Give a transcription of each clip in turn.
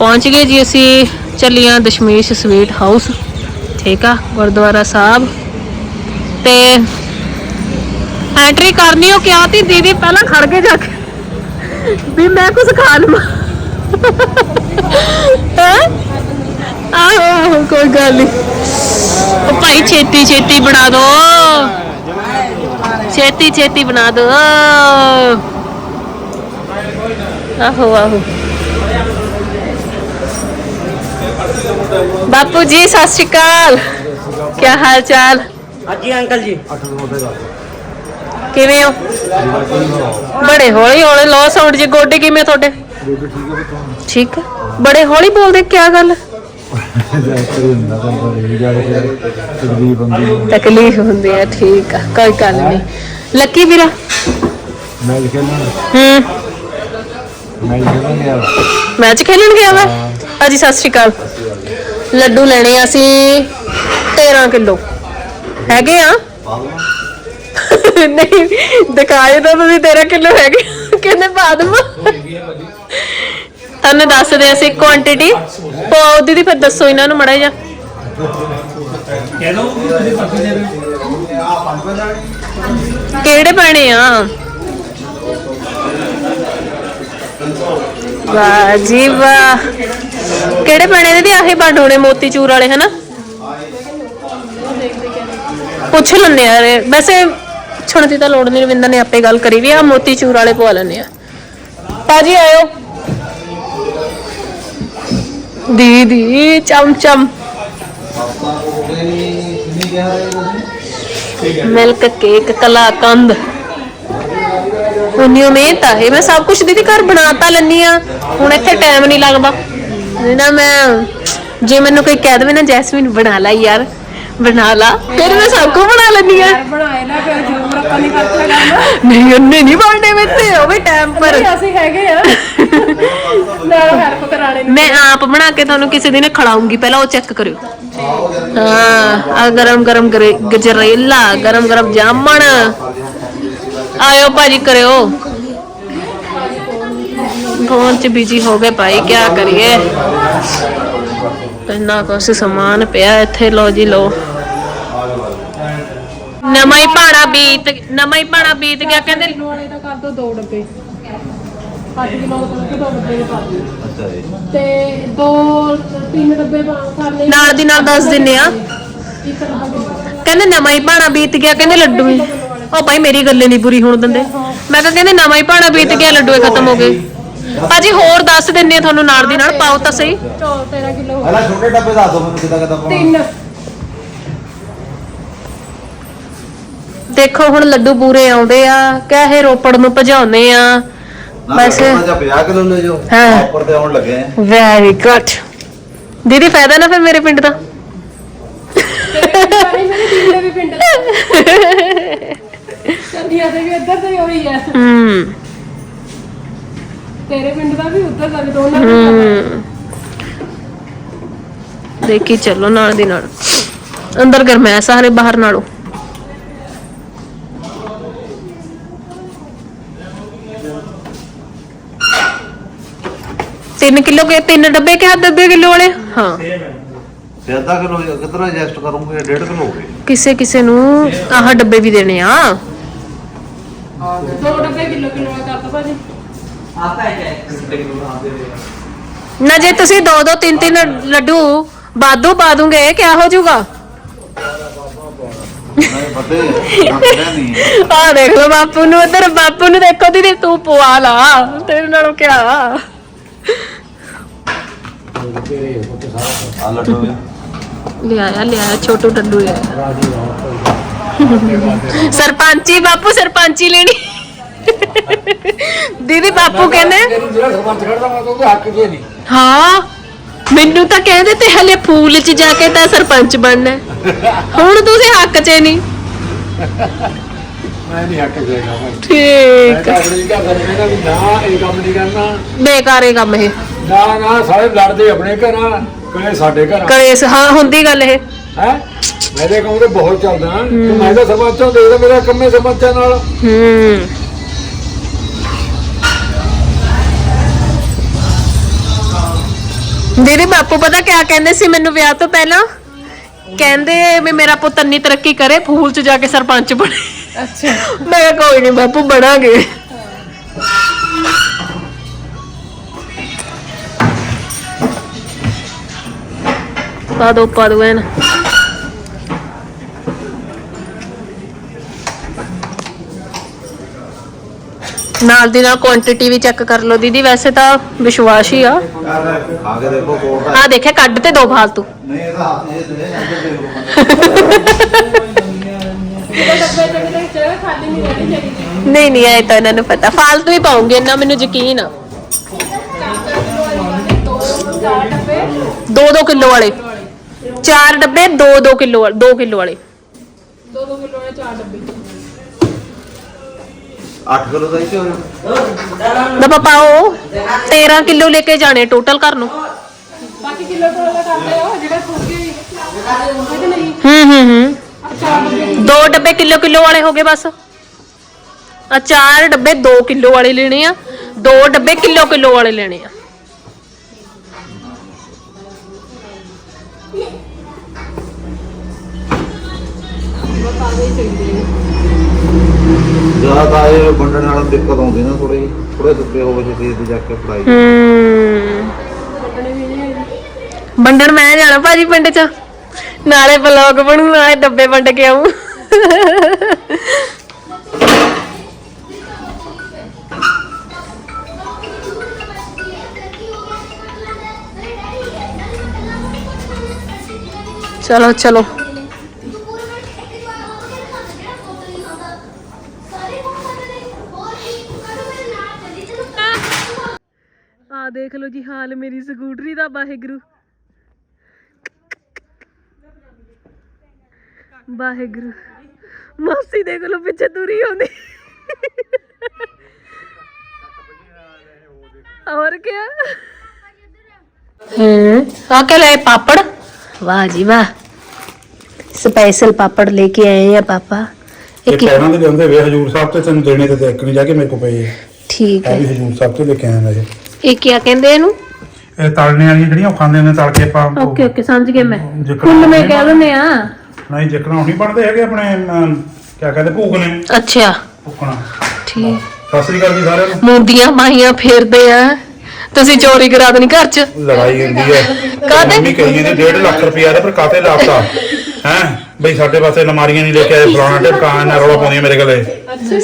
ਪਹੁੰਚ ਗਏ ਜੀ ਅਸੀਂ ਚੱਲੀਆਂ ਦਸ਼ਮੇਸ਼ ਸਵੀਟ ਹਾਊਸ। ਠੀਕ ਆ, ਗੁਰਦੁਆਰਾ ਸਾਹਿਬ। ਤੇ ਐਂਟਰੀ ਕਰਨੀ ਉਹ ਕਿਹਾ ਤੀ ਦੀਦੀ ਪਹਿਲਾਂ ਖੜ ਕੇ ਜਾ ਕੇ। ਵੀ ਮੈਂ ਕੁਝ ਖਾ ਲਵਾਂ। ਆਹੋ ਆਹੋ, ਕੋਈ ਗੱਲ ਨਹੀਂ ਉਹ ਭਾਈ ਛੇਤੀ ਛੇਤੀ ਬਣਾ ਦੋ। ਛੇਤੀ ਛੇਤੀ ਬਣਾ ਦੋ। ਆਹੋ ਆਹੋ। ਬਾਪੂ ਜੀ ਸਤਿ ਸ਼੍ਰੀ ਅਕਾਲ ਕੀ ਹਾਲ ਚਾਲ ਹਾਂਜੀ ਅੰਕਲ ਜੀ ਕਿਵੇਂ ਹੋ ਬੜੇ ਹੌਲੀ ਹੌਲੀ ਲੋ ਸਾਊਂਡ ਜੇ ਗੋਡੇ ਕਿਵੇਂ ਤੁਹਾਡੇ? ਠੀਕ ਹੈ ਬੜੇ ਹੌਲੀ ਬੋਲਦੇ ਕੀ ਗੱਲ? ਤਕਲੀਫ ਹੁੰਦੀ ਹੈ ਠੀਕ ਆ ਕੋਈ ਗੱਲ ਨਹੀਂ। ਲੱਕੀ ਵੀਰਾ? ਹੂੰ। ਮੈਚ ਖੇਲਣ ਗਿਆ ਵਾ? ਹਾਂਜੀ ਸਤਿ ਸ਼੍ਰੀ ਅਕਾਲ ਲੱਡੂ ਲੈਣੇ ਆ ਅਸੀਂ 13 ਕਿਲੋ। ਹੈਗੇ ਆ? ਨਹੀਂ ਦਿਖਾਏ ਤਾਂ ਤੁਸੀਂ 13 ਕਿਲੋ ਹੈਗੇ ਕਹਿੰਦੇ ਬਾਅਦ ਮਾ। ਤੁਹਾਨੂੰ ਦੱਸਦੇ ਅਸੀਂ ਕੁਆਂਟੀਟੀ ਪਾਉ ਦੀਦੀ ਫਿਰ ਦੱਸੋ ਇਹਨਾਂ ਨੂੰ ਮੜਾ ਜਾ ਕਿਹੜੇ ਪਾਣੇ ਆ? ਵਾਹ ਜੀ ਵਾਹ। ਕਿਹੜੇ ਪਾਣੇ ਨੇ ਦੀ ਆਹੀ ਬੰਡ ਹੋਣੇ ਮੋਤੀ ਚੂਰ ਵਾਲੇ ਹਨਾ? ਪੁੱਛ ਲੈਂਦੇ ਆ ਰੇ ਵੈਸੇ ਪੁੱਛਣ ਦੀ ਤਾਂ ਲੋੜ ਨਹੀਂ ਰਵਿੰਦਰ ਨੇ ਆਪੇ ਗੱਲ ਕਰੀ ਵੀ ਆ ਮੋਤੀ ਚੂਰ ਵਾਲੇ ਪਵਾ ਲੈਂਦੇ ਆ। ਭਾਜੀ ਆਇਓ। ਦੀਦੀ ਚਮ ਚਮ ਮਿਲਕ ਕੇਕ ਕਲਾਕੰਦ। ਉਨੀਓ ਮਿਹਨਤ ਆ। ਇਹ ਮੈਂ ਸਭ ਕੁਝ ਦੀਦੀ ਘਰ ਬਣਾਤਾ ਲੈਣੀ ਆ। ਹੁਣ ਇੱਥੇ ਟਾਈਮ ਨਹੀਂ ਲੱਗਦਾ। ਨਹੀਂ ਨਾ ਮੈਂ ਜੇ ਮੈਨੂੰ ਕੋਈ ਕਹਿ ਦੇਵੇ ਨਾ ਜੈਸਮੀਨ ਬਣਾ ਲੈ ਯਾਰ ਬਣਾ ਲਾ। ਫਿਰ ਮੈਂ ਸਭ ਕੁਝ ਬਣਾ ਲੈਂਦੀ ਆ। ਬਣਾਏ ਨਾ ਫਿਰ ਜ਼ਰੂਰ ਆਪਾਂ ਨਹੀਂ ਕਰਤਾ ਕੰਮ। ਨਹੀਂ ਉਹਨੇ ਨਹੀਂ ਬਣਨੇ ਉਹ ਵੀ ਟਾਈਮ ਪਰ। ਨਹੀਂ, ਅਸੀਂ ਹੈਗੇ ਆ। ਨਾਲ ਹੈਲਪ ਕਰਾਣੇ ਨੂੰ। ਮੈਂ ਆਪ ਬਣਾ ਕੇ ਤੁਹਾਨੂੰ ਕਿਸੇ ਦਿਨ ਖਿਲਾਉਂਗੀ ਪਹਿਲਾਂ ਉਹ ਚੈੱਕ ਕਰਿਓ। ਹਾਂ ਆ ਗਰਮ ਗਰਮ ਗਰੇ- ਗਜਰੇਲਾ ਗਰਮ ਗਰਮ ਜਾਮਣ। ਆਇਓ ਭਾਜੀ ਕਰਿਓ। ਫੋਨ 'ਚ ਬਿਜ਼ੀ ਹੋ ਗਏ ਭਾਈ ਕੀ ਕਰੀਏ? ਇੰਨਾ ਕੁਛ ਸਮਾਨ ਪਿਆ ਇੱਥੇ ਲੋ ਜੀ ਲੋ ਨਵਾਂ ਹੀ ਪਾਣਾ ਬੀਤ ਨਵਾਂ ਹੀ ਪਾਣਾ ਬੀਤ ਗਿਆ ਕਹਿੰਦੇ ਕਿਲੋ ਵਾਲੇ ਦਾ ਕਰ ਦੋ ਦੋ ਡੱਬੇ। 8 ਕਿਲੋ ਦਾ ਕਰਕੇ ਦੋ ਡੱਬੇ ਦੇ। ਪਾ ਦਿਓ ਤੇ ਦੋ ਤਿੰਨ ਡੱਬੇ ਪਾ ਕਰ ਲਈ ਨਾਲ ਦੀ ਨਾਲ ਦੱਸ ਦਿੰਨੇ ਆ। ਇੱਕ ਡੱਬਾ। ਕਿਲੋ ਕਹਿੰਦੇ ਨਵਾਂ ਹੀ ਭਾਣਾ ਬੀਤ ਗਿਆ ਕਹਿੰਦੇ ਲੱਡੂ ਹੀ ਉਹ ਭਾਈ ਮੇਰੀ ਗੱਲੇ ਨਹੀਂ ਪੂਰੀ ਹੋਣ ਦਿੰਦੇ। ਮੈਂ ਕਿਹਾ ਕਹਿੰਦੇ ਨਵਾਂ ਹੀ ਭਾਣਾ ਬੀਤ ਗਿਆ ਲੱਡੂ ਹੀ ਖਤਮ ਹੋ ਗਏ। ਭਾਜੀ ਹੋਰ ਦੱਸ ਦਿੰਨੇ ਆ ਤੁਹਾਨੂੰ ਨਾਲ ਦੀ ਨਾਲ ਪਾਓ ਤਾਂ ਸਹੀ। ਚੋ 13 ਕਿਲੋ ਪਹਿਲਾਂ ਛੋਟੇ ਡੱਬੇ ਦੱਸ ਦਿਓ ਮੈਨੂੰ ਕਿੱਦਾਂ ਕਿੱਦਾਂ ਪਾਉਣਾ। ਤਿੰਨ। ਦੇਖੋ ਹੁਣ ਲੱਡੂ ਪੂਰੇ ਆਉਂਦੇ ਆ ਕਿਆ ਇਹ ਰੋਪੜ ਨੂੰ ਭਜਾਉਨੇ ਆ। ਬਸ। ਨਾ ਜਾਂ 50 ਕਿਲੋ ਲੈ ਜਾਓ। ਹਾਂ। ਉੱਪਰ ਤੇ ਆਉਣ ਲੱਗੇ ਆ। ਵੈਰੀ ਗੁੱਡ ਦੀਦੀ ਫਾਇਦਾ ਨਾ ਫਿਰ ਮੇਰੇ ਪਿੰਡ ਦਾ? ਨਹੀਂ ਮੇਰੇ ਤਿੰਨ ਦੇ ਵੀ ਪਿੰਡ ਚੰਡੀਆਂ ਦੇ ਵੀ ਇੱਧਰ ਤੇ ਹੋਈ ਆ। ਹੂੰ। ਤੇਰੇ ਪਿੰਡ ਦਾ ਵੀ ਉੱਧਰ ਦਾ ਵੀ ਦੋਨਾਂ ਦਾ ਹੂੰ। ਦੇਖੀ ਚੱਲੋ ਨਾਲ ਦੀ ਨਾਲ। ਅੰਦਰ ਗਰਮੈਸ ਸਾਰੇ ਬਾਹਰ ਨਾਲੋਂ। ਤਿੰਨ ਕਿਲੋ ਕੇ ਤਿੰਨ ਡੱਬੇ ਕਿ ਅੱਧੇ ਕਿਲੋ ਵਾਲੇ? ਹਾਂ। ਤੇ ਅੱਧਾ ਕਿਲੋ ਕਿਤਨਾ ਐਡਜਸਟ ਕਰੂੰਗੇ? 1.5 ਕਿਲੋ ਹੋ ਗਏ। ਕਿਸੇ ਕਿਸੇ ਨੂੰ ਆਹ ਡੱਬੇ ਵੀ ਦੇਣੇ ਆ। ਦੋ ਡੱਬੇ ਕਿਲੋ ਕਿਲੋ ਕਰ ਦੋ ਭਾਜੀ। ਨਾ ਜੇ ਤੁਸੀਂ ਦੋ ਦੋ ਤਿੰਨ ਤਿੰਨ ਲੱਡੂ ਬਾਦੂ ਪਾ ਦੂੰਗੇ ਕਿਆ ਹੋ ਜਾਊਗਾ? ਆ ਦੇਖ ਲਓ ਬਾਪੂ ਨੂੰ ਉਧਰ ਬਾਪੂ ਨੂੰ ਦੇਖੋ ਦੀਦੀ ਤੂੰ ਪਵਾ ਲਾ ਤੇਰੇ ਨਾਲੋਂ ਕਿਆ? ਆ ਲੱਡੂ ਲਿਆਇਆ ਲਿਆਇਆ ਛੋਟੂ ਡੱਡੂ ਹੈ ਸਰਪੰਚੀ ਬਾਪੂ ਸਰਪੰਚੀ ਲੈਣੀ। ਦੀਦੀ ਬਾਪੂ ਕਹਿੰਦੇ ਜਿਹੜਾ ਸਰਪੰਚ ਖੜਦਾ ਮੈਂ ਤਾਂ ਉਹਦੇ ਹੱਕ 'ਚ ਹੀ ਨਹੀਂ। ਹਾਂ ਮੈਨੂੰ ਤਾਂ ਕਹਿੰਦੇ ਤੇ ਹਲੇ ਫੂਲ 'ਚ ਜਾ ਕੇ ਤਾਂ ਸਰਪੰਚ ਬਣਨਾ। ਹੈ। ਹੁਣ ਤੁਸੀਂ ਹੱਕ 'ਚ ਨਹੀਂ। ਮੈਂ ਨਹੀਂ ਹੱਕ ਮੈਂ ਠੀਕ। ਤਾਂ ਆਪਣੀ ਘਰ ਦਾ ਕਹਿੰਦਾ ਵੀ ਨਾ ਇਹ ਕੰਮ ਨਹੀਂ ਕਰਨਾ। ਬੇਕਾਰ ਇਹ ਕੰਮ ਇਹ। ਨਾ ਨਾ ਸਾਰੇ ਲੜਦੇ ਆਪਣੇ ਘਰਾਂ ਕਦੇ ਸਾਡੇ ਘਰਾਂ। ਕਲੇਸ਼ ਹਾਂ ਹੁੰਦੀ ਗੱਲ ਇਹ। ਹੈ? ਮੇਰੇ ਕੰਮ ਤੇ ਬਹੁਤ ਚੱਲਦਾ। ਤੇ ਮੈਂ ਤਾਂ ਸਰਪੰਚੋਂ ਦੇਖਦਾ ਮੇਰਾ ਕੰਮੇ ਸਰਪੰਚਾਂ ਨਾਲ। ਹੂੰ। ਦੀਦੀ ਬਾਪੂ ਪਤਾ ਕਿਆ ਕਹਿੰਦੇ ਸੀ ਮੈਨੂੰ ਵਿਆਹ ਤੋਂ ਪਹਿਲਾਂ? ਕਹਿੰਦੇ ਵੀ ਮੇਰਾ ਪੁੱਤ ਇੰਨੀ ਤਰੱਕੀ ਕਰੇ ਫੂਲ ਚ ਜਾ ਕੇ ਸਰਪੰਚ ਬਣੇ। ਅੱਛਾ। ਮੈਂ ਕਿਹਾ ਕੋਈ ਨਹੀਂ ਬਾਪੂ ਬਣਾਂਗੇ। ਪਾ ਦੋ ਪਾ ਦੋ ਐਨ। ਨਾਲ ਦੀ ਨਾਲ ਕੁਆਂਟੀਟੀ ਵੀ ਚੈੱਕ ਕਰ ਲਓ ਦੀਦੀ, ਵੈਸੇ ਤਾਂ ਵਿਸ਼ਵਾਸ ਹੀ ਆ। ਖਾ ਕੇ ਦੇਖੋ ਕੋਲ ਦਾ ਆ ਦੇਖਿਆ, ਕੱਢ ਤੇ ਦੋ ਫਾਲਤੂ। ਨਹੀਂ ਇਹਦਾ ਹੱਥ ਇਹ ਤੇ ਇੱਧਰ ਦੇਖੋ ਨਹੀਂ ਨਹੀਂ ਨਹੀਂ ਤਾਂ ਇਹਨਾਂ ਨੂੰ ਪਤਾ। ਫਾਲਤੂ ਹੀ ਪਾਉਂਗੇ, ਇੰਨਾ ਮੈਨੂੰ ਯਕੀਨ ਆ। ਦੋ ਦੋ ਡੱਬੇ 2-2 ਕਿਲੋ ਵਾਲੇ। ਚਾਰ ਡੱਬੇ 2-2 ਕਿਲੋ 2 ਕਿਲੋ ਵਾਲੇ, ਦੋ ਦੋ ਕਿਲੋ ਵਾਲੇ। ਚਾਰ ਡੱਬੇ 8 ਕਿਲੋ ਦਾ ਹੀ ਤੇ ਹੋਰ ਨਾ ਪਾਪਾਓ 13 ਕਿਲੋ ਲੈ ਕੇ ਜਾਣੇ ਟੋਟਲ ਘਰ ਨੂੰ। ਬਾਕੀ ਕਿਲੋ ਕੋਲ ਦਾ ਕਰਦੇ ਹੋ ਜਿਹੜੇ ਨਹੀਂ ਹੂੰ। ਹੂੰ ਹੂੰ ਦੋ ਡੱਬੇ ਕਿਲੋ ਕਿਲੋ ਵਾਲੇ ਹੋ ਗਏ ਬਸ। ਆ ਚਾਰ ਡੱਬੇ 2 ਕਿਲੋ ਵਾਲੇ ਲੈਣੇ ਆ ਦੋ ਡੱਬੇ ਕਿਲੋ ਕਿਲੋ ਵਾਲੇ ਲੈਣੇ ਆ। ਬਤਾਵੇ ਚਾਹੀਦੇ ਨੇ ਜ਼ਿਆਦਾ ਤਾਂ ਇਹ ਵੰਡਣ ਨਾਲ ਦਿੱਕਤ ਆਉਂਦੀ ਨਾ ਥੋੜੀ ਥੋੜੇ ਦੁੱਬੇ ਹੋਵੇ ਜੇ ਦੇ ਜਾ ਕੇ ਫੜਾਈ ਹੂੰ। ਵੰਡਣ ਮੈਂ ਜਾਣਾ ਭਾਜੀ ਪਿੰਡ ਚ। ਨਾਲੇ ਬਲੌਗ ਬਣੂ, ਨਾਲੇ ਡੱਬੇ ਵੰਡ ਕੇ ਆਉਂ ਚਲੋ ਚਲੋ ਆ ਦੇਖ ਲਓ ਜੀ ਹਾਲ ਮੇਰੀ ਸਕੂਟਰੀ ਦਾ ਵਾਹਿਗੁਰੂ। ਵਾਹਿਗੁਰੂ। ਮਾਸੀ ਦੇ ਕੋਲੋਂ ਪਿੱਛੇ ਦੂਰੀ ਆਉਂਦੀ। ਹੋਰ ਕੀ ਹੂੰ। ਆ ਕੇ ਲੈ ਪਾਪੜ? ਵਾਹ ਜੀ ਵਾਹ। ਸਪੈਸ਼ਲ ਪਾਪੜ ਲੈ ਕੇ ਆਏ ਆ ਪਾਪਾ। ਇਹ ਇੱਕ ਦੇ ਜਾਂਦੇ ਵੇ ਹਜੂਰ ਸਾਹਿਬ ਤੇ ਤੈਨੂੰ ਦੇਣੇ ਤੇ ਦੇਖਣੀ ਜਾ ਕੇ ਮੇਰੇ ਕੋ ਪਏ। ਠੀਕ ਹੈ। ਹਜੂਰ ਸਾਹਿਬ ਤੋਂ ਲੈ ਕੇ ਆਇਆ ਮੈਂ ਇਹ। ਇਹ ਕੀ ਕਹਿੰਦੇ ਇਹਨੂੰ? ਇਹ ਤਲਣੇ ਵਾਲੀਆਂ ਜਿਹੜੀਆਂ ਉਹ ਖਾਂਦੇ ਨੇ ਤਲ ਕੇ ਆਪਾਂ ਉਹ- ਓਕੇ ਓਕੇ ਸਮਝ ਗਏ ਮੈਂ। ਜਿਕਰ ਫੁੱਲ ਮੈਂ ਕਹਿ ਦਿੰਦੇ ਆ। ਨਹੀਂ ਜਿਕਣਾ ਉਹ ਨਹੀਂ ਬਣਦੇ ਹੈਗੇ ਆਪਣੇ ਅਮ, ਕਿਆ ਕਹਿੰਦੇ ਭੂਕ ਨੇ। ਅੱਛਾ। ਭੁੱਕਣਾ ਠੀਕ। ਸਤਿ ਸ੍ਰੀ ਅਕਾਲ ਜੀ ਸਾਰਿਆਂ ਨੂੰ। ਮੁੰਦੀਆਂ ਮਾਹੀਆਂ ਫੇਰਦੇ ਆ। ਤੁਸੀਂ ਚੋਰੀ ਕਰਾ ਦੇਣੀ ਘਰ ਚ। ਲੜਾਈ ਹੁੰਦੀ ਹੈ। ਕਾਹਦੇ? ਮੰਮੀ ਕਹੀ ਜਾਂਦੀ 1.5 ਲੱਖ ਰੁਪਇਆ ਦੇ ਪਰ ਕਾਤੇ ਲਾਪਤਾ ਹੈ? ਬਈ ਸਾਡੇ ਵਾਸਤੇ ਅਲਮਾਰੀਆਂ ਨਹੀਂ ਲੈ ਕੇ ਆਏ ਫਲਾਣਾ ਟਿਪਕਾ ਨਾ ਰੌਲਾ ਪਾਉਂਦੀ ਆ ਮੇਰੇ ਗਲੇ।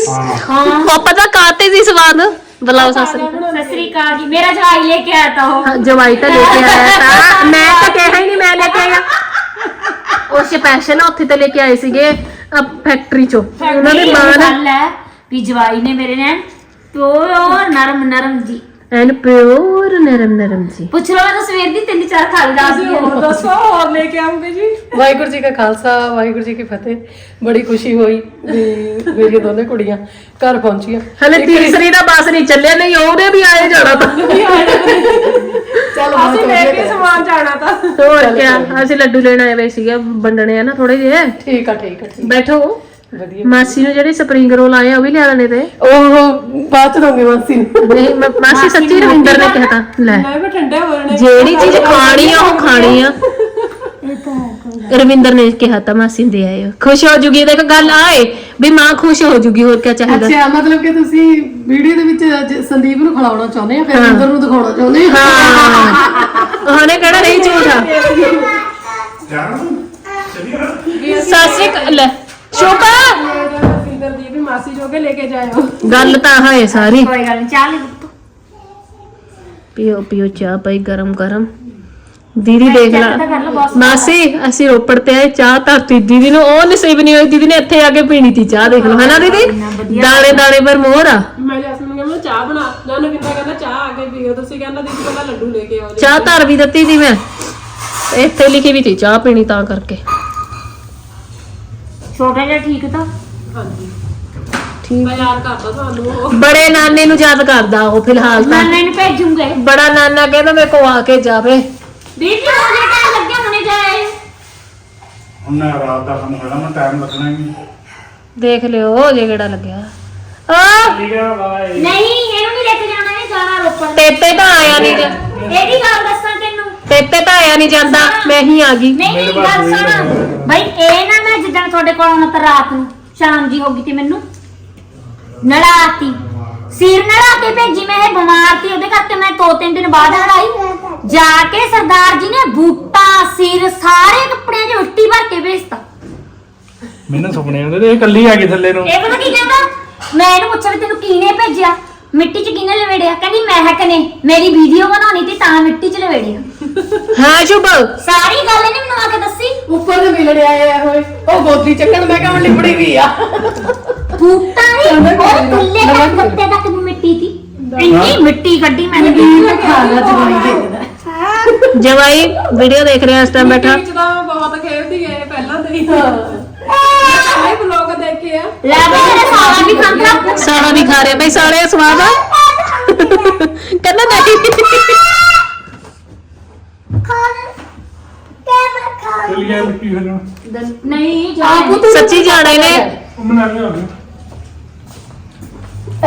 ਹਾਂ। ਪਾਪਾ ਦਾ ਕਾਤੇ ਸੀ ਸਵਾਦ? ਬੁਲਾਓ ਸਸਰੀ ਸਤਿ ਸ੍ਰੀ ਅਕਾਲ। ਜੀ ਮੇਰਾ ਜਵਾਈ ਲੈ ਕੇ ਆਇਆ ਤਾ ਉਹ। ਹਾਂ ਜਵਾਈ ਤਾਂ ਲੈ ਕੇ ਆਇਆ ਤਾਂ। ਮੈਂ ਤਾਂ ਕਿਹਾ ਹੀ ਨਹੀਂ ਮੈਂ ਲੈ ਕੇ ਆਇਆ। ਉਹ ਸਪੈਸ਼ਲ ਉੱਥੇ ਤੇ ਲੈ ਕੇ ਆਏ ਸੀਗੇ ਫੈਕਟਰੀ ਚੋਂ। ਉਹਨਾਂ ਦੇ ਮਾਂ ਨੇ ਵੀ ਜਵਾਈ ਨੇ ਮੇਰੇ ਨੇ ਪਿਓਰ ਨਰਮ ਨਰਮ ਜੀ। ਐਨ ਪਿਓਰ ਨਰਮ ਨਰਮ ਜੀ। ਪੁੱਛ ਲਓ ਮੈਂ ਤਾਂ ਸਵੇਰ ਦੀ ਤਿੰਨ ਚਾਰ ਲਈ ਰਾਤ ਦੀ ਹੋਰ ਦੱਸੋ ਹੋਰ ਲੈ ਕੇ ਆਉਂਗੇ ਜੀ। ਵਾਹਿਗੁਰੂ ਜੀ ਕਾ ਖਾਲਸਾ ਵਾਹਿਗੁਰੂ ਜੀ ਕੀ ਫਤਿਹ। ਬੜੀ ਖੁਸ਼ੀ ਹੋਈ ਵੀ ਮੇਰੀਆਂ ਦੋਨੇ ਕੁੜੀਆਂ ਘਰ ਪਹੁੰਚੀਆਂ। ਹਲੇ ਤੀਸਰੀ ਦਾ ਬਸ ਨਹੀਂ ਚੱਲਿਆ ਨਹੀਂ ਉਹਦੇ ਵੀ ਆਏ ਜਾਣਾ ਤਾਂ। ਚਲੋ ਅਸੀਂ ਲੈ ਕੇ ਸਮਾਨ ਜਾਣਾ ਤਾਂ। ਹੋਰ ਕਿਆ ਅਸੀਂ ਲੱਡੂ ਲੈਣ ਆਏ ਵੇ ਸੀਗੇ ਵੰਡਣੇ ਆ ਨਾ ਥੋੜੇ ਜਿਹੇ। ਠੀਕ ਆ ਠੀਕ ਆ ਠੀਕ ਬੈਠੋ। ਵਧੀਆ। ਮਾਸੀ ਨੂੰ ਜਿਹੜੇ ਸਪਰਿੰਗ ਰੋਲ ਆਏ ਆ ਉਹ ਵੀ ਲਿਆ ਦੇਣੇ ਤੇ? ਉਹ ਬਾਅਦ ਚ ਦੋਗੇ ਮਾਸੀ ਨੂੰ। ਨਹੀਂ ਮ- ਮਾਸੀ ਸੱਚੀ ਰਵਿੰਦਰ ਨੇ ਕਿਹਾ ਤਾਂ ਲੈ। ਮੈਂ ਵੀ ਠੰਡੇ ਹੋ ਰਹੇ ਜਿਹੜੀ ਚੀਜ਼ ਖਾਣੀ ਆ ਉਹ ਖਾਣੀ ਆ। ਰਵਿੰਦਰ ਨੇ ਕਿਹਾ ਤਾਂ ਮਾਸੀ ਦੇ ਆਇਓ ਖੁਸ਼ ਹੋ ਜੂਗੀ ਦੇਖ ਗੱਲ ਆਏ ਵੀ ਮਾਂ ਖੁਸ਼ ਹੋ ਜੂਗੀ ਹੋਰ ਕੀ ਚਾਹੀਦਾ? ਅੱਛਾ ਮਤਲਬ ਕਿ ਤੁਸੀਂ ਵੀਡੀਓ ਦੇ ਵਿੱਚ ਅੱਜ ਸੰਦੀਪ ਨੂੰ ਖਿਲਾਉਣਾ ਚਾਹੁੰਦੇ ਆ ਫਿਰ ਅੰਦਰ ਨੂੰ ਦਿਖਾਉਣਾ ਚਾਹੁੰਦੇ ਆ? ਹਾਂ। ਉਹਨੇ ਕਿਹੜਾ ਨਹੀਂ ਝੂਠਾ। ਸਤਿ ਸ਼੍ਰੀ ਅਕਾਲ ਲੈ। ਸ਼ੋਕਾ! ਇੰਦਰ ਦੀ ਵੀ ਮਾਸੀ ਜੋਗੇ ਲੈ ਕੇ ਜਾਇਓ ਗੱਲ ਤਾਂ ਹੈ ਸਾਰੀ। ਕੋਈ ਗੱਲ ਨਹੀਂ ਚਾਹ ਲੈ ਪੁੱਤ। ਪੀਓ ਪੀਓ ਚਾਹ ਪਈ ਗਰਮ ਗਰਮ। ਦੀਦੀ ਦੇਖ ਤਾਂ ਲਾ ਕਰ ਮਾਸੀ ਅਸੀਂ ਰੋਪੜ ਤੇ ਆਏ ਚਾਹ ਧਰਤੀ ਦੀਦੀ ਨੂੰ ਉਹ ਨਸੀਬ ਨਹੀਂ ਹੋਈ ਦੀਦੀ ਨੇ ਇੱਥੇ ਆ ਕੇ ਪੀਣੀ ਤੀ ਚਾਹ ਦੇਖ ਲਓ ਹੈਨਾ ਦੀਦੀ? ਦਾਣੇ ਦਾਣੇ ਪਰ ਮੋਹਰ ਆ। ਮੈਂ ਜੈਸਮੀਨ ਨੂੰ ਕਹਿੰਦਾ ਚਾਹ ਬਣਾ। ਜਾਨੂੰ ਕਿੰਦਾ ਕਹਿੰਦਾ ਚਾਹ ਆ ਕੇ ਪੀਓ। ਤੁਸੀਂ ਕਹਿੰਦਾ ਦੀਦੀ ਪਹਿਲਾਂ ਲੱਡੂ ਲੈ ਕੇ ਆਓ ਜੀ ਚਾਹ ਧਰ ਵੀ ਦਿੱਤੀ ਸੀ ਮੈਂ। ਇੱਥੇ ਲਿਖੀ ਵੀ ਤੀ ਚਾਹ ਪੀਣੀ ਤਾਂ ਕਰਕੇ। ਛੋਟਾ ਜਿਹਾ ਠੀਕ ਤਾਂ? ਹਾਂਜੀ। ਠੀਕ। ਮੈਂ ਯਾਦ ਕਰਦਾ ਤੁਹਾਨੂੰ। ਉਹ ਬੜੇ ਨਾਨੇ ਨੂੰ ਯਾਦ ਕਰਦਾ ਉਹ ਫਿਲਹਾਲ ਤਾਂ। ਨਾਨੇ ਨੂੰ ਭੇਜੂਗੇ। ਬੜਾ ਨਾਨਾ ਕਹਿੰਦਾ ਮੇਰੇ ਕੋ ਆ ਕੇ ਜਾਵੇ। ਹੋ ਗਿਆ ਟਾਈਮ ਲੱਗਿਆ ਹੁਣੇ ਜਾਏ ਉਹਨੇ ਰਾਤ ਦਾ ਕੰਮ ਹੋਣਾ ਮੈਂ ਟਾਈਮ ਲੱਗਣਾ ਹੀ ਦੇਖ ਲਿਓ ਜੇ ਕਿਹੜਾ ਲੱਗਿਆ। ਆ! ਨਹੀਂ ਇਹਨੂੰ ਨਹੀਂ ਲੈ ਕੇ ਜਾਣਾ ਇਹ ਜਾਣਾ ਰੋਪੜ। ਤੇਤੇ ਤਾਂ ਆਇਆ ਨਹੀਂ ਜੇ ਇਹਦੀ ਗੱਲ ਦੱਸਾਂ ਤੈਨੂੰ ਤੇ ਨਹੀਂ ਜਾਂਦਾ ਮੈਂ ਹੀ ਆ ਗਈ। ਨਹੀਂ ਨਹੀਂ ਗੱਲ ਸੁਣ। ਬਈ ਇਹ ਨਾ ਮੈਂ ਜਿੱਦਣ ਤੁਹਾਡੇ ਕੋਲ ਆਉਣਾ ਤਾਂ ਰਾਤ ਨੂੰ ਸ਼ਾਮ ਜੀ ਹੋ ਗਈ ਤੇ ਮੈਨੂੰ। ਨੜਾਤੀ ਸਿਰ ਨੜਾ ਕੇ ਭੇਜੀ ਮੈਂ ਇਹ ਬਿਮਾਰ ਸੀ ਉਹਦੇ ਕਰਕੇ ਮੈਂ ਦੋ ਤਿੰਨ ਦਿਨ ਬਾਅਦ ਨੜਾਈ ਜਾ ਕੇ ਸਰਦਾਰ ਜੀ ਨੇ ਬੂਟਾ ਸਿਰ ਸਾਰੇ ਕੱਪੜਿਆਂ 'ਚ ਮਿੱਟੀ ਭਰ ਕੇ ਭੇਜਤਾ। ਮੈਨੂੰ ਸੁਪਨੇ ਆਉਂਦੇ ਤੇ ਇਹ ਕੱਲੀ ਆ ਗਈ ਥੱਲੇ ਨੂੰ। ਇਹ ਪਤਾ ਕੀ ਕਹਿੰਦਾ? ਮੈਂ ਇਹਨੂੰ ਪੁੱਛਿਆ ਵੀ ਤੈਨੂੰ ਕਿਹਨੇ ਭੇਜਿਆ? ਮਿੱਟੀ 'ਚ ਕਿਹਨੇ ਲਵੇੜਿਆ? ਕਹਿੰਦੀ ਮਹਿਕ ਨੇ ਮੇਰੀ ਵੀਡੀਓ ਬਣਾਉਣੀ ਤੇ ਤਾਂ ਮਿੱਟੀ 'ਚ ਲਵੇੜਿਆ। ਹਾਂ ਸ਼ੁਭ ਸਾਰੀ ਗੱਲ ਇਹਨੇ ਮੈਨੂੰ ਆ ਕੇ ਦੱਸੀ। ਉੱਪਰ ਦੇ ਮਿਲਣੇ ਆਏ ਹੋਏ ਉਹ ਗੋਦੀ ਚੱਕਣ ਮੈਂ ਕਹਾਂ ਲਿਬੜੀ ਵੀ ਆ। ਬੂਟਾ ਨਹੀਂ ਉਹ ਥੱਲੇ ਤੱਕ ਪੱਤੇ ਤੱਕ ਮਿੱਟੀ ਸੀ। ਇੰਨੀ ਮਿੱਟੀ ਕੱਢੀ ਮੈंने ਖਾਣਾ ਜਵਾਈ ਦੇਖਦਾ ਜਵਾਈ ਵੀਡੀਓ ਦੇਖ ਰਿਹਾ ਇਸ ਟਾਈਮ ਬੈਠਾ। ਵਿੱਚ ਤਾਂ ਬਹੁਤ ਖੇਡਦੀ ਹੈ ਪਹਿਲਾਂ ਤੋਂ ਹੀ। ਇਹ ਬਲੌਗ ਦੇਖੇ ਆ। ਲੈ ਬਈ ਮੇਰੇ ਸਾਲਾ ਵੀ ਖਾਂਦਾ। ਸਾੜਾ ਵੀ ਖਾ ਰਿਹਾ ਬਈ ਸਾੜੇ ਦਾ ਸਵਾਦ ਆ। ਕਹਿੰਦਾ ਨਹੀਂ ਚੱਲ ਗਿਆ ਮਿੱਟੀ ਫਿਰ ਨਹੀਂ ਜਾ। ਸੱਚੀ ਜਾਣੇ ਨੇ। ਉਹ ਮਨਾ ਲਿਆ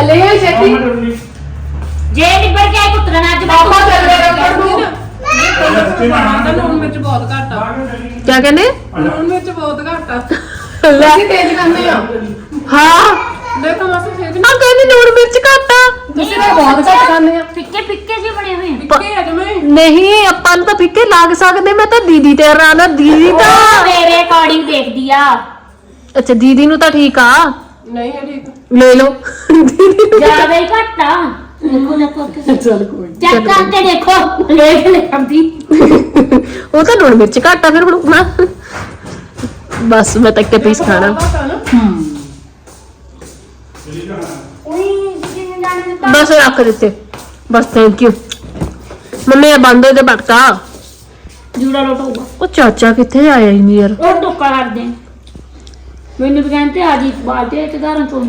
ਲੈ ਆਈ ਛੇਤੀ। ਜੇ ਨਿਬੜ ਗਿਆ ਕੁੱਤਰਨਾ ਅੱਜ ਪਾਪਾ ਚੱਲੇ ਬਾਪਾ ਰੋਕੜ ਨੂੰ। ਲੂਣ ਮਿਰਚ ਬਹੁਤ ਘੱਟ ਆ। ਕਿਆ ਕਹਿੰਦੇ? ਲੂਣ ਮਿਰਚ ਬਹੁਤ ਘੱਟ ਆ। ਅਸੀਂ ਤੇਜ਼ ਖਾਂਦੇ ਆ ਹਾਂ? ਦੇਖੋ ਮਾਸੀ ਫੇਰ ਵੀ ਆ ਕਹਿੰਦੀ ਲੂਣ ਮਿਰਚ ਘੱਟ ਆ। ਤੁਸੀਂ ਤਾਂ ਬਹੁਤ ਘੱਟ ਖਾਂਦੇ ਆ ਫਿੱਕੇ ਫਿੱਕੇ ਜਿਹੇ ਬਣੇ ਹੋਏ ਆ। ਪਿੱਕੇ ਆ ਜਮੇ। ਨਹੀਂ ਆਪਾਂ ਨੂੰ ਤਾਂ ਫਿੱਕੇ ਲੱਗ ਸਕਦੇ। ਮੈਂ ਤਾਂ ਦੀਦੀ ਤੇ ਆ। ਦੀਦੀ ਉਹ ਤਾਂ ਮੇਰੇ ਅਕੋਰਡਿੰਗ ਦੇਖਦੀ ਆ। ਅੱਛਾ ਦੀਦੀ ਨੂੰ ਤਾਂ ਠੀਕ ਆ। ਨਹੀਂ ਹੈ ਠੀਕ। ਲੈ ਲਓ। ਦੀਦੀ ਨੂੰ ਜ਼ਿਆਦਾ ਹੀ ਘੱਟ ਆ। ਦੇਖੋ ਦੇਖੋ ਚੱਲ ਕੋਈ ਚੈੱਕ ਕਰਕੇ ਦੇਖੋ ਲੇਖ ਲਿਖਦੀ ਉਹ ਤਾਂ ਲੂਣ ਮਿਰਚ ਘੱਟ ਆ ਫਿਰ ਹੁਣ ਨਾ। ਬਸ ਮੈਂ ਤਾਂ ਇੱਕ ਪੀਸ ਖਾਣਾ। ਬਸ ਰੱਖ ਦਿੱਤੇ। ਬਸ ਥੈਂਕ ਯੂ ਮੰਮੀ ਇਹ ਬੰਦ ਦੇ ਬਟਕਾ ਜੂੜਾ ਲੋਟ ਹੋਊਗਾ। ਉਹ ਚਾਚਾ ਕਿੱਥੇ ਆਇਆ ਹੀ ਨਹੀਂ ਯਾਰ ਉਹ ਟੋਕਾ ਕਰਦੇ। ਮੈਨੂੰ ਵੀ ਕਹਿੰਦੇ ਆ ਜੀ ਬਾਲਟੇ ਤੇ ਚੋਂ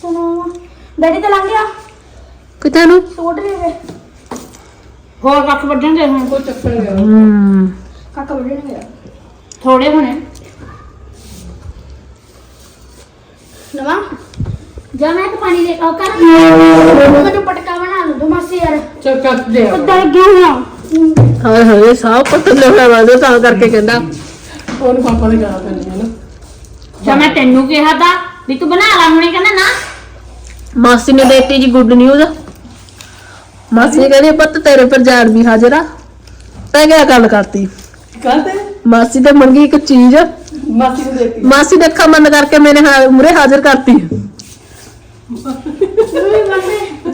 ਸੁਣੋ। ਡੈਡੀ ਤਾਂ ਲੰਘ ਗਿਆ। ਕਿਤੇ ਨੂੰ? ਦੇ ਹੋਰ ਕੱਖ ਵੱਢਣ ਦੇ ਹੁਣ? ਕੋ ਚੱਕਰ ਗਿਆ ਹਮ ਕੱਖ ਵੱਢਣ ਗਿਆ ਥੋੜੇ ਹੋਣੇ। ਨਵਾਂ? ਜਾ ਮੈਂ ਤਾਂ ਪਾਣੀ ਲੈ ਆਉ ਕਰ। ਮੈਨੂੰ ਪਟਕਾ ਬਣਾ ਲੂ ਦੋ ਮਾਸੀ ਯਾਰ। ਚੱਲ ਕੱਟ ਦੇ ਕੁੱਦਰ ਗਿਆ ਹਾਏ ਹਾਏ ਸਾਹ ਪਤਲੇ ਹੋਇਆ ਵਾਂਦੇ ਤਾਂ ਕਰਕੇ ਕਹਿੰਦਾ। ਉਹਨੂੰ ਪਾਪਾ ਨੇ ਕਹਾ ਪੈਣੀ ਹੈ ਨਾ। ਜਾ ਮੈਂ ਤੈਨੂੰ ਕਿਹਾ ਤਾਂ ਵੀ ਤੂੰ ਬਣਾ ਲਾ ਹੁਣੇ ਕਹਿੰਦਾ ਨਾ। ਮਾਸੀ ਨੇ ਦੇਤੀ ਜੀ ਗੁੱਡ ਨਿਊਜ਼ ਮਾਸੀ ਨੇ ਕਹਿੰਦੀ ਪੁੱਤ ਤੇਰੇ ਪਰ ਜਾਣ ਵੀ ਹਾਜ਼ਰ ਆ। ਤੈਂ ਕਿਆ ਗੱਲ ਕਰਤੀ। ਕਹਤੇ ਮਾਸੀ ਤੇ ਮੰਗੀ ਇੱਕ ਚੀਜ਼। ਮਾਸੀ ਨੂੰ ਦੇਤੀ। ਮਾਸੀ ਦੇ ਅੱਖਾਂ ਬੰਦ ਕਰਕੇ ਮੇਰੇ ਮੂਰੇ ਹਾਜ਼ਰ ਕਰਤੀ।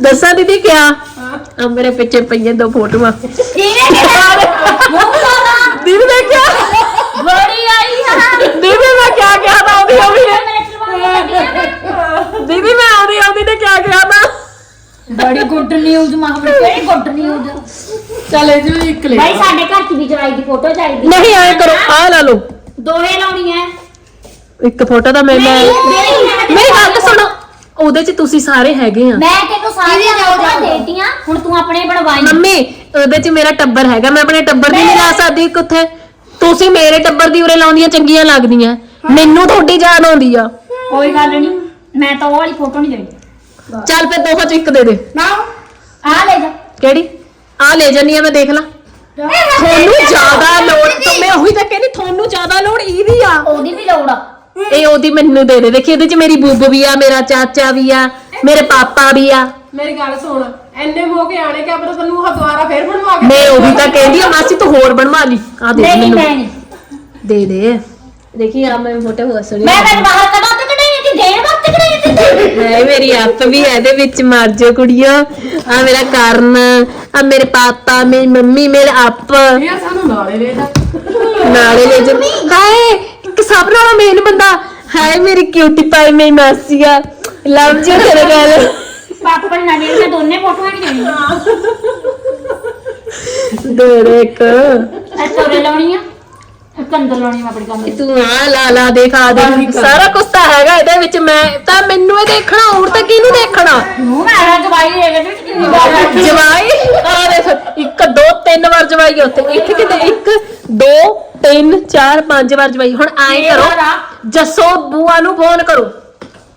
ਦੱਸਾਂ ਦੀਦੀ ਕਿਆ? ਆ ਮੇਰੇ ਪਿੱਛੇ ਪਈਆਂ ਦੋ ਫੋਟੋਆਂ। ਕਿਹਨੇ ਕਿਹਾ ਮੂੰਹ ਤੋੜਾ ਦੀਦੀ ਨੇ ਕਿਆ ਬੜੀ ਆਈ ਹਾਂ ਦੀਦੀ ਮੈਂ ਕਿਆ ਕਿਹਾ ਤਾਂ ਆਉਂਦੀ ਆਉਂਦੀ ਨੇ ਮੇਰੇ ਚਲਵਾਉਣੀ ਲੱਗੀ ਦੀਦੀ ਮੈਂ ਆਉਂਦੀ ਆਉਂਦੀ ਨੇ ਕਿਆ ਕਿਹਾ ਤਾਂ। ਬੜੀ ਗੁੱਡ ਨਿਊਜ਼ ਮਹਾਵਰੀ ਕਿਹੜੀ ਗੁੱਡ ਨਿਊਜ਼। ਚੱਲ ਇਹ ਜੀ ਇੱਕ ਲੈ ਭਾਈ ਸਾਡੇ ਘਰ ਚ ਵੀ ਜਵਾਈ ਦੀ ਫੋਟੋ ਚਾਹੀਦੀ ਨਹੀਂ ਆਏ ਕਰੋ ਆ ਲਾ ਲਓ। ਦੋਹੇ ਲਾਉਣੀ ਹੈ। ਇੱਕ ਫੋਟੋ ਤਾਂ ਮੈਂ ਮੈਂ ਮੇਰੀ ਗੱਲ ਸੁਣੋ ਉਹਦੇ ਚ ਤੁਸੀਂ ਸਾਰੇ ਹੈਗੇ ਆ। ਮੈਂ ਤੈਨੂੰ ਸਾਰੀਆਂ ਫੋਟੋਆਂ ਦੇਤੀਆਂ ਹੁਣ ਤੂੰ ਆਪਣੇ ਬਣਵਾਈ। ਮੰਮੀ ਉਹਦੇ ਚ ਮੇਰਾ ਟੱਬਰ ਹੈਗਾ ਮੈਂ ਆਪਣੇ ਟੱਬਰ ਦੀ ਨਹੀਂ ਲਾ ਸਕਦੀ ਕਿੱਥੇ ਤੁਸੀਂ ਮੇਰੇ ਟੱਬਰ ਦੀ ਉਰੇ ਲਾਉਂਦੀਆਂ ਚੰਗੀਆਂ ਲੱਗਦੀਆਂ। ਮੈਨੂੰ ਤੁਹਾਡੀ ਜਾਨ ਆਉਂਦੀ ਆ। ਕੋਈ ਗੱਲ ਨਹੀਂ ਮੈਂ ਤਾਂ ਉਹ ਵਾਲੀ ਫੋਟੋ ਨਹੀਂ ਦੇਣੀ। ਚੱਲ ਫਿਰ ਦੋਹਾਂ ਚ ਇੱਕ ਦੇ ਦੇ। ਨਾ। ਆ ਲੈ ਜਾ। ਕਿਹੜੀ? ਆ ਲੈ ਜੰਨੀ ਆ ਮੈਂ ਦੇਖ ਲਾ। ਤੁਹਾਨੂੰ ਜ਼ਿਆਦਾ ਲੋੜ ਤਾਂ ਮੈਂ ਉਹੀ ਤਾਂ ਕਹਿੰਦੀ ਤੁਹਾਨੂੰ ਜ਼ਿਆਦਾ ਲੋੜ ਇਹਦੀ ਆ। ਉਹਦੀ ਵੀ ਲੋੜ ਆ। ਇਹ ਉਹਦੀ ਮੈਨੂੰ ਦੇ ਦੇ। ਦੇਖੀ ਇਹਦੇ ਚ ਮੇਰੀ ਬੂਬ ਵੀ ਆ ਮੇਰਾ ਚਾਚਾ ਵੀ ਆ ਮੇਰੇ ਪਾਪਾ ਵੀ ਆ। ਮੇਰੀ ਗੱਲ ਸੁਣ ਐਨੇ ਹੋ ਕੇ ਆਣੇ ਕਿ ਆਪਣਾ ਤੈਨੂੰ ਉਹ ਦੁਬਾਰਾ ਫੇਰ ਬਣਵਾ ਕੇ ਮੈਂ ਉਹੀ ਤਾਂ ਕਹਿੰਦੀ ਆ ਮਾਸੀ ਤੂੰ ਹੋਰ ਬਣਵਾ ਲਈ। ਆ ਦੇ ਨਹੀਂ ਮੈਨੂੰ। ਮੈਂ ਨਹੀਂ। ਦੇ ਦੇ। ਦੇਖੀ ਆ ਮੈਂ ਫੋਟੋ ਹੋ ਸਣੀ ਮੈਂ ਤੈਨੂੰ ਬਾਹਰ ਕਢਾ ਹੈ ਮੇਰੀ ਅੱਪ ਵੀ ਇਹਦੇ ਵਿੱਚ ਮਰ ਜਾ ਕੁੜੀਓ। ਆ ਮੇਰਾ ਕਰਨ ਆ ਮੇਰੇ ਪਾਪਾ ਮੇਰੀ ਮੰਮੀ ਮੇਰੇ ਅੱਪ। ਇਹ ਸਾਨੂੰ ਨਾਲੇ ਦੇ ਦਾ ਨਾਲੇ ਲੈ ਜਾ। ਹਾਏ ਇੱਕ ਸਭ ਨਾਲੋਂ ਮੇਨ ਬੰਦਾ। ਹਾਏ ਮੇਰੀ ਕਿਊਟੀ ਪਾਈ ਮੇਰੀ ਮਾਸੀ ਆ। ਲਵ ਜੀ ਤੇਰੇ ਨਾਲ। ਪਾਪਾ ਨੇ ਨਾਲ ਮੈਂ ਦੋਨੇ ਫੋਟੋਆਂ ਨਹੀਂ ਦੇਣੀਆਂ ਦੇ ਦੇ ਇੱਕ ਐ ਤੋਰੇ ਲਾਉਣੀ ਇੱਕ ਅੰਦਰ ਲਾਉਣੀ ਮੈਂ ਆਪਣੀ ਕੰਮ ਦੀ। ਤੂੰ ਆ ਲਾ ਲਾ ਦੇਖਾ ਦੇ ਸਾਰਾ ਕੁਝ ਤਾਂ ਹੈਗਾ ਇਹਦੇ ਵਿੱਚ ਮੈਂ ਤਾਂ ਮੈਨੂੰ ਇਹ ਦੇਖਣਾ ਹੋਰ ਤਾਂ ਕਿਹਨੂੰ ਦੇਖਣਾ? ਨੂੰ ਮੈਂ ਜਵਾਈ ਦੇ ਕੇ ਤੇ ਕਿੰਨੀ ਵਾਰ ਆਖੀ। ਜਵਾਈ? ਆ ਦੇਖ ਇੱਕ ਦੋ ਤਿੰਨ ਵਾਰ ਜਵਾਈ ਉੱਥੇ। ਇੱਕ ਕਿਤੇ ਇੱਕ ਦੋ ਤਿੰਨ ਚਾਰ ਪੰਜ ਵਾਰ ਜਵਾਈ। ਹੁਣ ਆਏ ਕਰੋ। ਜੱਸੋ ਬੂਆ ਨੂੰ ਫੋਨ ਕਰੋ।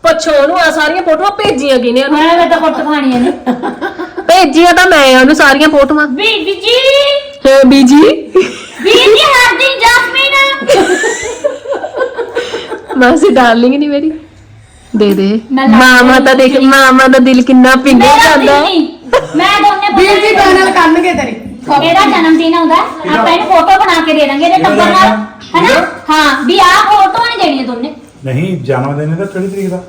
ਪੁੱਛੋ ਉਹਨੂੰ ਆ ਸਾਰੀਆਂ ਫੋਟੋਆਂ ਭੇਜੀਆਂ ਕਿਨੇ ਉਹਨੂੰ? ਮੈਂ ਤਾਂ ਕੁੱਟ ਖਾਣੀ ਨੇ। ਭੇਜੀਆਂ ਤਾਂ ਮੈਂ ਉਹਨੂੰ ਸਾਰੀਆਂ ਫੋਟੋਆਂ। ਬੀਬੀ ਜੀ। ਹਾਂ ਬੀਜੀ। ਜੀ ਹਰਦੀ ਜਸਮੀਨ। ਮਾਸੀ ਡਾਰਲਿੰਗ ਨਹੀਂ ਮੇਰੀ। ਦੇ ਦੇ। ਮੈਂ ਲੱਗ ਮਾਮਾ ਤਾਂ ਦੇਖ ਮਾਮਾ ਦਾ ਦਿਲ ਕਿੰਨਾ ਪਿੰਗੇ ਮੇਰਾ ਜਾਂਦਾ ਨਹੀਂ। ਮੈਂ ਦੋਨੇ ਵੀਰ ਜੀ ਪੈਨਲ ਕਰਨਗੇ ਤੇਰੀ। ਇਹਦਾ ਜਨਮ ਦਿਨ ਆਉਂਦਾ ਆਪਾਂ ਇਹਨੂੰ ਫੋਟੋ ਬਣਾ ਕੇ ਦੇ ਦਾਂਗੇ ਇਹਦੇ ਟੱਬਰ ਨਾਲ। ਹੈਨਾ? ਹਾਂ ਵੀ ਆਹ ਫੋਟੋ ਨਹੀਂ ਦੇਣੀਆਂ ਦੋਨੇ। ਨਹੀਂ ਜਨਮ ਦਿਨ ਇਹਦਾ ਕਿਹੜੀ ਤਰੀਕ ਦਾ?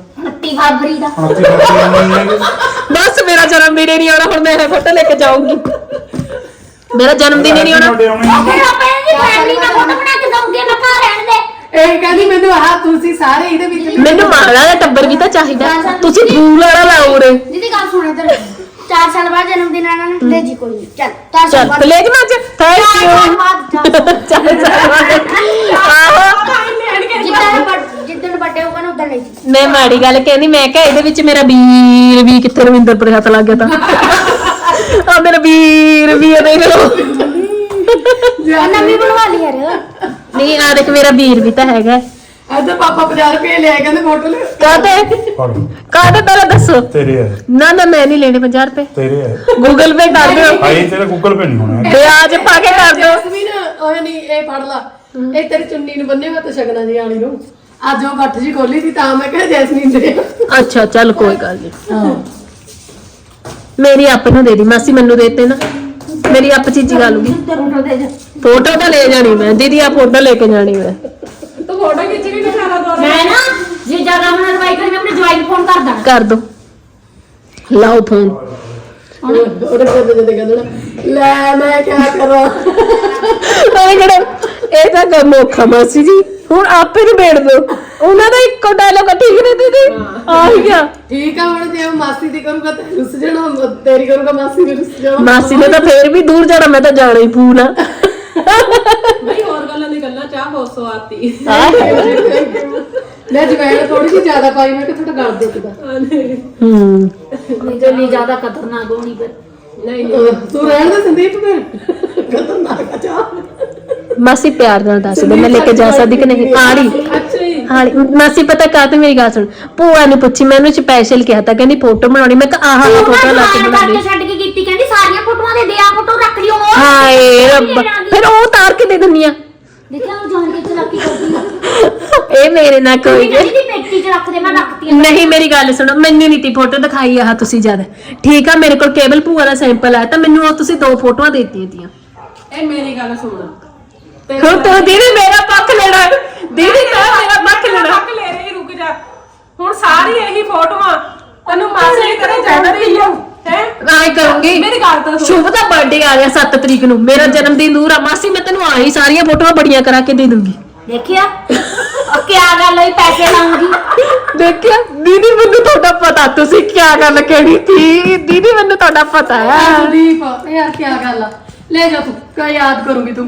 29 ਫਰਵਰੀ ਦਾ 29 ਫਰਵਰੀ ਨੂੰ ਨਹੀਂ ਬਸ ਮੇਰਾ ਜਨਮ ਦਿਨ ਹੀ ਨਹੀਂ ਆਉਣਾ ਹੁਣ ਮੈਂ ਇਹ ਫੋਟੋ ਲੈ ਕੇ ਜਾਊਂਗੀ। ਮੇਰਾ ਜਨਮ ਦਿਨ ਹੀ ਨਹੀਂ ਆਉਣਾ। ਉਹ ਫਿਰ ਆਪਾਂ ਇਹਦੀ ਫੈਮਿਲੀ ਨਾਲ ਫੋਟੋ ਬਣਾ ਕੇ ਦਊਂਗੇ ਨਾ ਘਰ ਰਹਿਣ ਦੇ। ਇਹ ਕਹਿੰਦੀ ਮੈਨੂੰ ਆਹ ਤੁਸੀਂ ਸਾਰੇ ਇਹਦੇ ਵਿੱਚ ਮੈਨੂੰ ਦਾ ਟੱਬਰ ਵੀ ਤਾਂ ਚਾਹੀਦਾ। ਤੁਸੀਂ ਫੂਲ ਵਾਲਾ ਲਾਓ ਰੇ ਦੀਦੀ ਗੱਲ ਸੁਣ ਇੱਧਰ। 4 ਸਾਲ ਬਾਅਦ ਜਨਮ ਦਿਨ ਆਣਾ ਨਾ। ਲੈ ਜੀ ਕੋਈ ਨਹੀਂ ਚੱਲ 4 ਸਾਲ ਚੱਲ ਬਾਅਦ। ਪਲੇਗ ਮੱਚ ਥੈਂਕ ਯੂ ਬਾਅਦ। ਚੱਲ ਚੱਲ ਆਹੋ। ਜਿੱਦਣ ਬਰ- ਜਿੱਦਣ ਵੱਡੇ ਹੋਗਾ ਨਾ ਉਦੋਂ ਲੈ ਜੀ। ਮੈਂ ਮਾੜੀ ਗੱਲ ਕਹਿੰਦੀ ਮੈਂ ਕਿਹਾ ਇਹਦੇ ਵਿੱਚ ਮੇਰਾ ਵੀਰ ਵੀ ਕਿੱਥੇ ਰਵਿੰਦਰ ਪਰ ਹੱਥ ਲੱਗ ਗਿਆ ਤਾਂ। ਆ ਮੇਰਾ ਵੀਰ ਵੀ ਆ ਦੇਖ ਲਓ। ਆਹ ਨਵੀਂ ਬਣਵਾ ਲਈ ਯਾਰ। ਨਹੀਂ ਆ ਦੇਖ ਮੇਰਾ ਵੀਰ ਵੀ ਤਾਂ ਹੈਗਾ। ਅੱਜ ਪਾਪਾ 50 ਰੁਪਏ ਲਿਆ ਕਹਿੰਦੇ ਫੋਟੋ ਲੈ ਕਾਹਤੇ ਫੜ। ਕਾਹਤੇ ਪਹਿਲਾਂ ਦੱਸੋ? ਤੇਰੇ ਹੈ ਨਾ ਨਾ ਮੈਂ ਨਹੀਂ ਲੈਣੇ 50 ਰੁਪਏ। ਤੇਰੇ ਹੈ ਗੂਗਲ ਪੇ ਕਰ ਦਿਓ। ਭਾਈ ਤੇਰਾ ਗੂਗਲ ਪੇ ਨਹੀਂ ਹੋਣਾ। ਵਿਆਜ ਪਾ ਕੇ ਕਰ ਦਿਓ। ਜਸਮੀਨ ਓਏ ਨਹੀਂ ਇਹ ਫੜ ਲਾ। ਇਹ ਤੇਰੀ ਚੁੰਨੀ ਨੂੰ ਬੰਨੇ ਵਾ ਤੇ ਸ਼ਗਨਾ ਜੀ ਆਣੀ ਨੂੰ। ਅੱਜ ਉਹ ਗੱਠ ਜੀ ਖੋਲੀ ਸੀ ਤਾਂ ਮੈਂ ਕਿਹਾ ਜੈਸਮੀਨ ਦੇ। ਅੱਛਾ ਚੱਲ ਕੋਈ ਗੱਲ ਨਹੀਂ ਮੇਰੀ ਆਪ ਨੂੰ ਦੇ ਦੀ ਮਾਸੀ ਮੈਨੂੰ ਦੇ ਤੇ ਨਾ। ਮੇਰੀ ਆਪ ਚੀਜ਼ੀ ਗਾ ਲੂਗੀ। ਫੋਟੋ ਤਾਂ ਲੈ ਜਾਣੀ ਮੈਂ ਦੀਦੀ ਆ ਫੋਟੋ ਲੈ ਕੇ ਜਾਣੀ ਮੈਂ। ਤੂੰ ਫੋਟੋ ਖਿੱਚ ਕੇ ਦਿਖਾਣਾ ਦੋ ਮੈਂ ਨਾ ਜੇ ਜ਼ਿਆਦਾ ਹੁਣ ਅਡਵਾਈਸ ਕਰੀ ਮੈਂ ਆਪਣੇ ਜਵਾਈ ਨੂੰ ਫੋਨ ਕਰ ਦੇਣਾ ਕਰ ਦੋ। ਲਾਓ ਫੋਨ। ਉਹਦੇ ਕੋਲ ਜਦੇ ਕਹਿੰਦਾ ਲੈ ਮੈਂ ਕੀ ਕਰਾਂ। ਉਹ ਕਿਹੜਾ ਇਹ ਤਾਂ ਕੰਮ ਔਖਾ ਮਾਸੀ ਜੀ। ਹੁਣ ਆਪੇ ਨੂੰ ਬੇੜ ਦੋ ਉਹਨਾਂ ਦਾ ਇੱਕੋ ਡਾਇਲੋਗ ਠੀਕ ਨਹੀਂ ਦੀਦੀ? ਆ ਹੀ ਗਿਆ। ਠੀਕ ਆ ਹੁਣ ਜੇ ਮਾਸੀ ਦੀ ਕਰੂਗਾ ਤਾਂ ਰੁੱਸ ਜਾਣਾ ਤੇਰੀ ਕਰੂਗਾ ਮਾਸੀ ਨੇ ਰੁੱਸ ਜਾਣਾ। ਮਾਸੀ ਨੇ ਤਾਂ ਫੇਰ ਵੀ ਦੂਰ ਜਾਣਾ ਮੈਂ ਤਾਂ ਜਾਣਾ ਹੀ ਫੂਲ ਆ। ਨਹੀਂ ਹੋਰ ਗੱਲਾਂ ਦੀ ਗੱਲਾਂ ਚਾਹ ਬਹੁਤ ਸਵਾਤੀ ਮੈਂ ਜਵੈਣ ਥੋੜੀ ਜਿਹੀ ਜ਼ਿਆਦਾ ਪਾਈ ਮੈਂ ਕਿ ਥੋੜਾ ਗਲ ਦੁਖਦਾ। ਹੂੰ। ਜल्दी ਜ਼ਿਆਦਾ ਖਤਰਨਾਕ ਹੋਣੀ ਫਿਰ। ਨਹੀਂ ਨਹੀਂ। ਤੂੰ ਰਹਿਣ ਦੇ ਸੰਦੀਪ ਫਿਰ। ਖਤਰਨਾਕ ਆ ਚਾਹ। ਮਾਸੀ ਪਿਆਰ ਨਾਲ ਦੱਸ ਦੇ ਮੈਂ ਲੈ ਕੇ ਜਾ ਸਕਦੀ ਕਿ ਨਹੀਂ? ਆੜੀ ਹਾਂ ਮਾਸੀ ਪਤਾ ਕਾ ਤੇ ਮੇਰੀ ਗੱਲ ਸੁਣ? ਭੂਆ ਨੇ ਪੁੱਛੀ ਮੈਨੂੰ ਸਪੈਸ਼ਲ ਕਿਹਾ ਤਾਂ ਕਹਿੰਦੀ ਫੋਟੋ ਬਣਾਉਣੀ ਮੈਂ ਕਿਹਾ ਆਹ ਆਹ ਫੋਟੋ ਲਾ ਕੇ ਬਣਾ ਲਈ ਕਰਕੇ ਛੱਡ ਕੇ ਕੀਤੀ ਕਹਿੰਦੀ ਸਾਰੀਆਂ ਫੋਟੋਆਂ ਦੇ ਦੇ ਆ ਫੋਟੋ ਰੱਖ ਲਿਓ ਉਹ ਹਾਏ ਰੱਬਾ ਫਿਰ ਉਹ ਤਾਰ ਕੇ ਦੇ ਦਿੰਨੀ ਆ? ਦੇਖਿਆ ਉਹ ਜਾਣ ਕੇ ਚਲਾਕੀ ਕਰਦੀ ਆ। ਇਹ ਮੇਰੇ ਨਾਲ ਕੋਈ ਕਹਿੰਦੀ ਦੀ ਪੇਟੀ 'ਚ ਰੱਖ ਦੇ ਮੈਂ ਰੱਖਤੀ ਆ। ਨਹੀਂ ਮੇਰੀ ਗੱਲ ਸੁਣੋ ਮੈਨੂੰ ਨਹੀਂ ਤੀ ਫੋਟੋ ਦਿਖਾਈ ਆਹ ਤੁਸੀਂ ਜਦ ਠੀਕ ਆ ਮੇਰੇ ਕੋਲ ਕੇਬਲ ਭੂਆ ਦਾ ਸੈਂਪਲ ਆ ਤਾਂ ਮੈਨੂੰ ਉਹ ਤੁਸੀਂ ਦੋ ਫੋਟੋਆਂ ਦੇ ਦਿੱਤੀਆਂ ਤੀਆਂ। ਇਹ ਮੇਰੀ ਗੱਲ ਸੁਣ। ਹੁਣ ਤੂੰ ਦੀਦੀ ਮੇਰਾ ਪੱਖ ਲੈਣਾ। ਹੈ। ਦੀਦੀ ਤਾਂ ਮੇਰਾ ਪੱਖ ਲੈਣਾ। ਹੱਕ ਲੈ ਰਹੀ ਰੁਕ ਜਾ। ਹੁਣ ਸਾਰੀ ਇਹੀ ਫੋਟੋਆਂ ਤੈਨੂੰ ਮਾਸੀ ਦੀ ਤਰ੍ਹਾਂ ਜਾਣ ਰਹੀ ਹੈ? ਹੈ ਆਏ ਕਰੂੰਗੀ। ਮੇਰੀ ਗੱਲ ਤਾਂ ਸੁਣ। ਸ਼ੁਭ ਦਾ ਬਰਥਡੇ ਆ ਰਿਹਾ 7 ਤਰੀਕ ਨੂੰ। ਮੇਰਾ ਜਨਮ ਦਿਨ ਦੂਰ ਆ। ਮਾਸੀ ਮੈਂ ਤੈਨੂੰ ਆਹੀ ਸਾਰੀਆਂ ਫੋਟੋਆਂ ਬੜੀਆਂ ਕਰਾ ਕੇ ਦੇ ਦੂੰਗੀ। ਦੇਖਿਆ? ਉਹ ਕੀ ਗੱਲ ਹੋਈ ਪੈਸੇ ਲਾਉਂਗੀ ਦੇਖਿਆ? ਦੀਦੀ ਮੈਨੂੰ ਤੁਹਾਡਾ ਪਤਾ। ਤੁਸੀਂ ਕੀ ਗੱਲ ਕਿਹੜੀ ਸੀ? ਦੀਦੀ ਮੈਨੂੰ ਤੁਹਾਡਾ ਪਤਾ ਹੈ ਸੰਦੀਪ ਯਾਰ ਕੀ ਗੱਲ ਆ? ਲੈ ਜਾ ਤੂੰ ਕਾ ਯਾਦ ਕਰੂੰਗੀ ਤੂੰ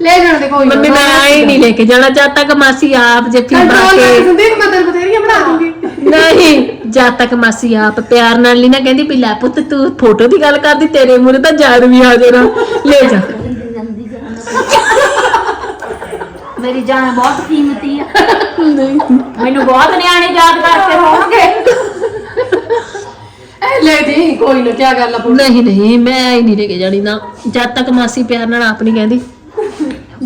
ਲੈ ਜਾਣ ਦੇ ਕੋਈ ਮੰਮੀ ਮੈਂ ਆਏ ਨਹੀਂ ਲੈ ਕੇ ਜਾਣਾ ਜਦ ਤੱਕ ਮਾਸੀ ਆਪ ਜੱਫੀ ਪਾ ਕੰਟਰੋਲ ਕੇ ਸੰਦੀਪ ਮੈਂ ਤੈਨੂੰ ਬਥੇਰੀਆਂ ਬਣਾ ਦੂੰਗੀ। ਨਹੀਂ ਜਦ ਤੱਕ ਮਾਸੀ ਆਪ ਪਿਆਰ ਨਾਲ ਨਹੀਂ ਨਾ ਕਹਿੰਦੀ ਵੀ ਲੈ ਪੁੱਤ ਤੂੰ ਫੋਟੋ ਦੀ ਗੱਲ ਕਰਦੀ ਤੇਰੇ ਮੂਹਰੇ ਤਾਂ ਜਾਨ ਵੀ ਆ ਜਾਣਾ। ਲੈ ਜਾ। ਮੇਰੀ ਜਾਨ ਬਹੁਤ ਕੀਮਤੀ ਆ। ਮੈਨੂੰ ਬਹੁਤ ਨਿਆਣੇ ਯਾਦ ਕਰਕੇ ਹੋਣਗੇ ਐ ਲੈ ਜੀ ਕੋਈ ਨਾ ਕੀ ਗੱਲ ਆ ਪੁੱਤ। ਨਹੀਂ ਨਹੀਂ ਮੈਂ ਹੀ ਨਹੀਂ ਲੈ ਕੇ ਜਾਣੀ ਨਾ। ਜਦ ਤੱਕ ਮਾਸੀ ਪਿਆਰ ਨਾਲ ਆਪ ਨਹੀਂ ਕਹਿੰਦੀ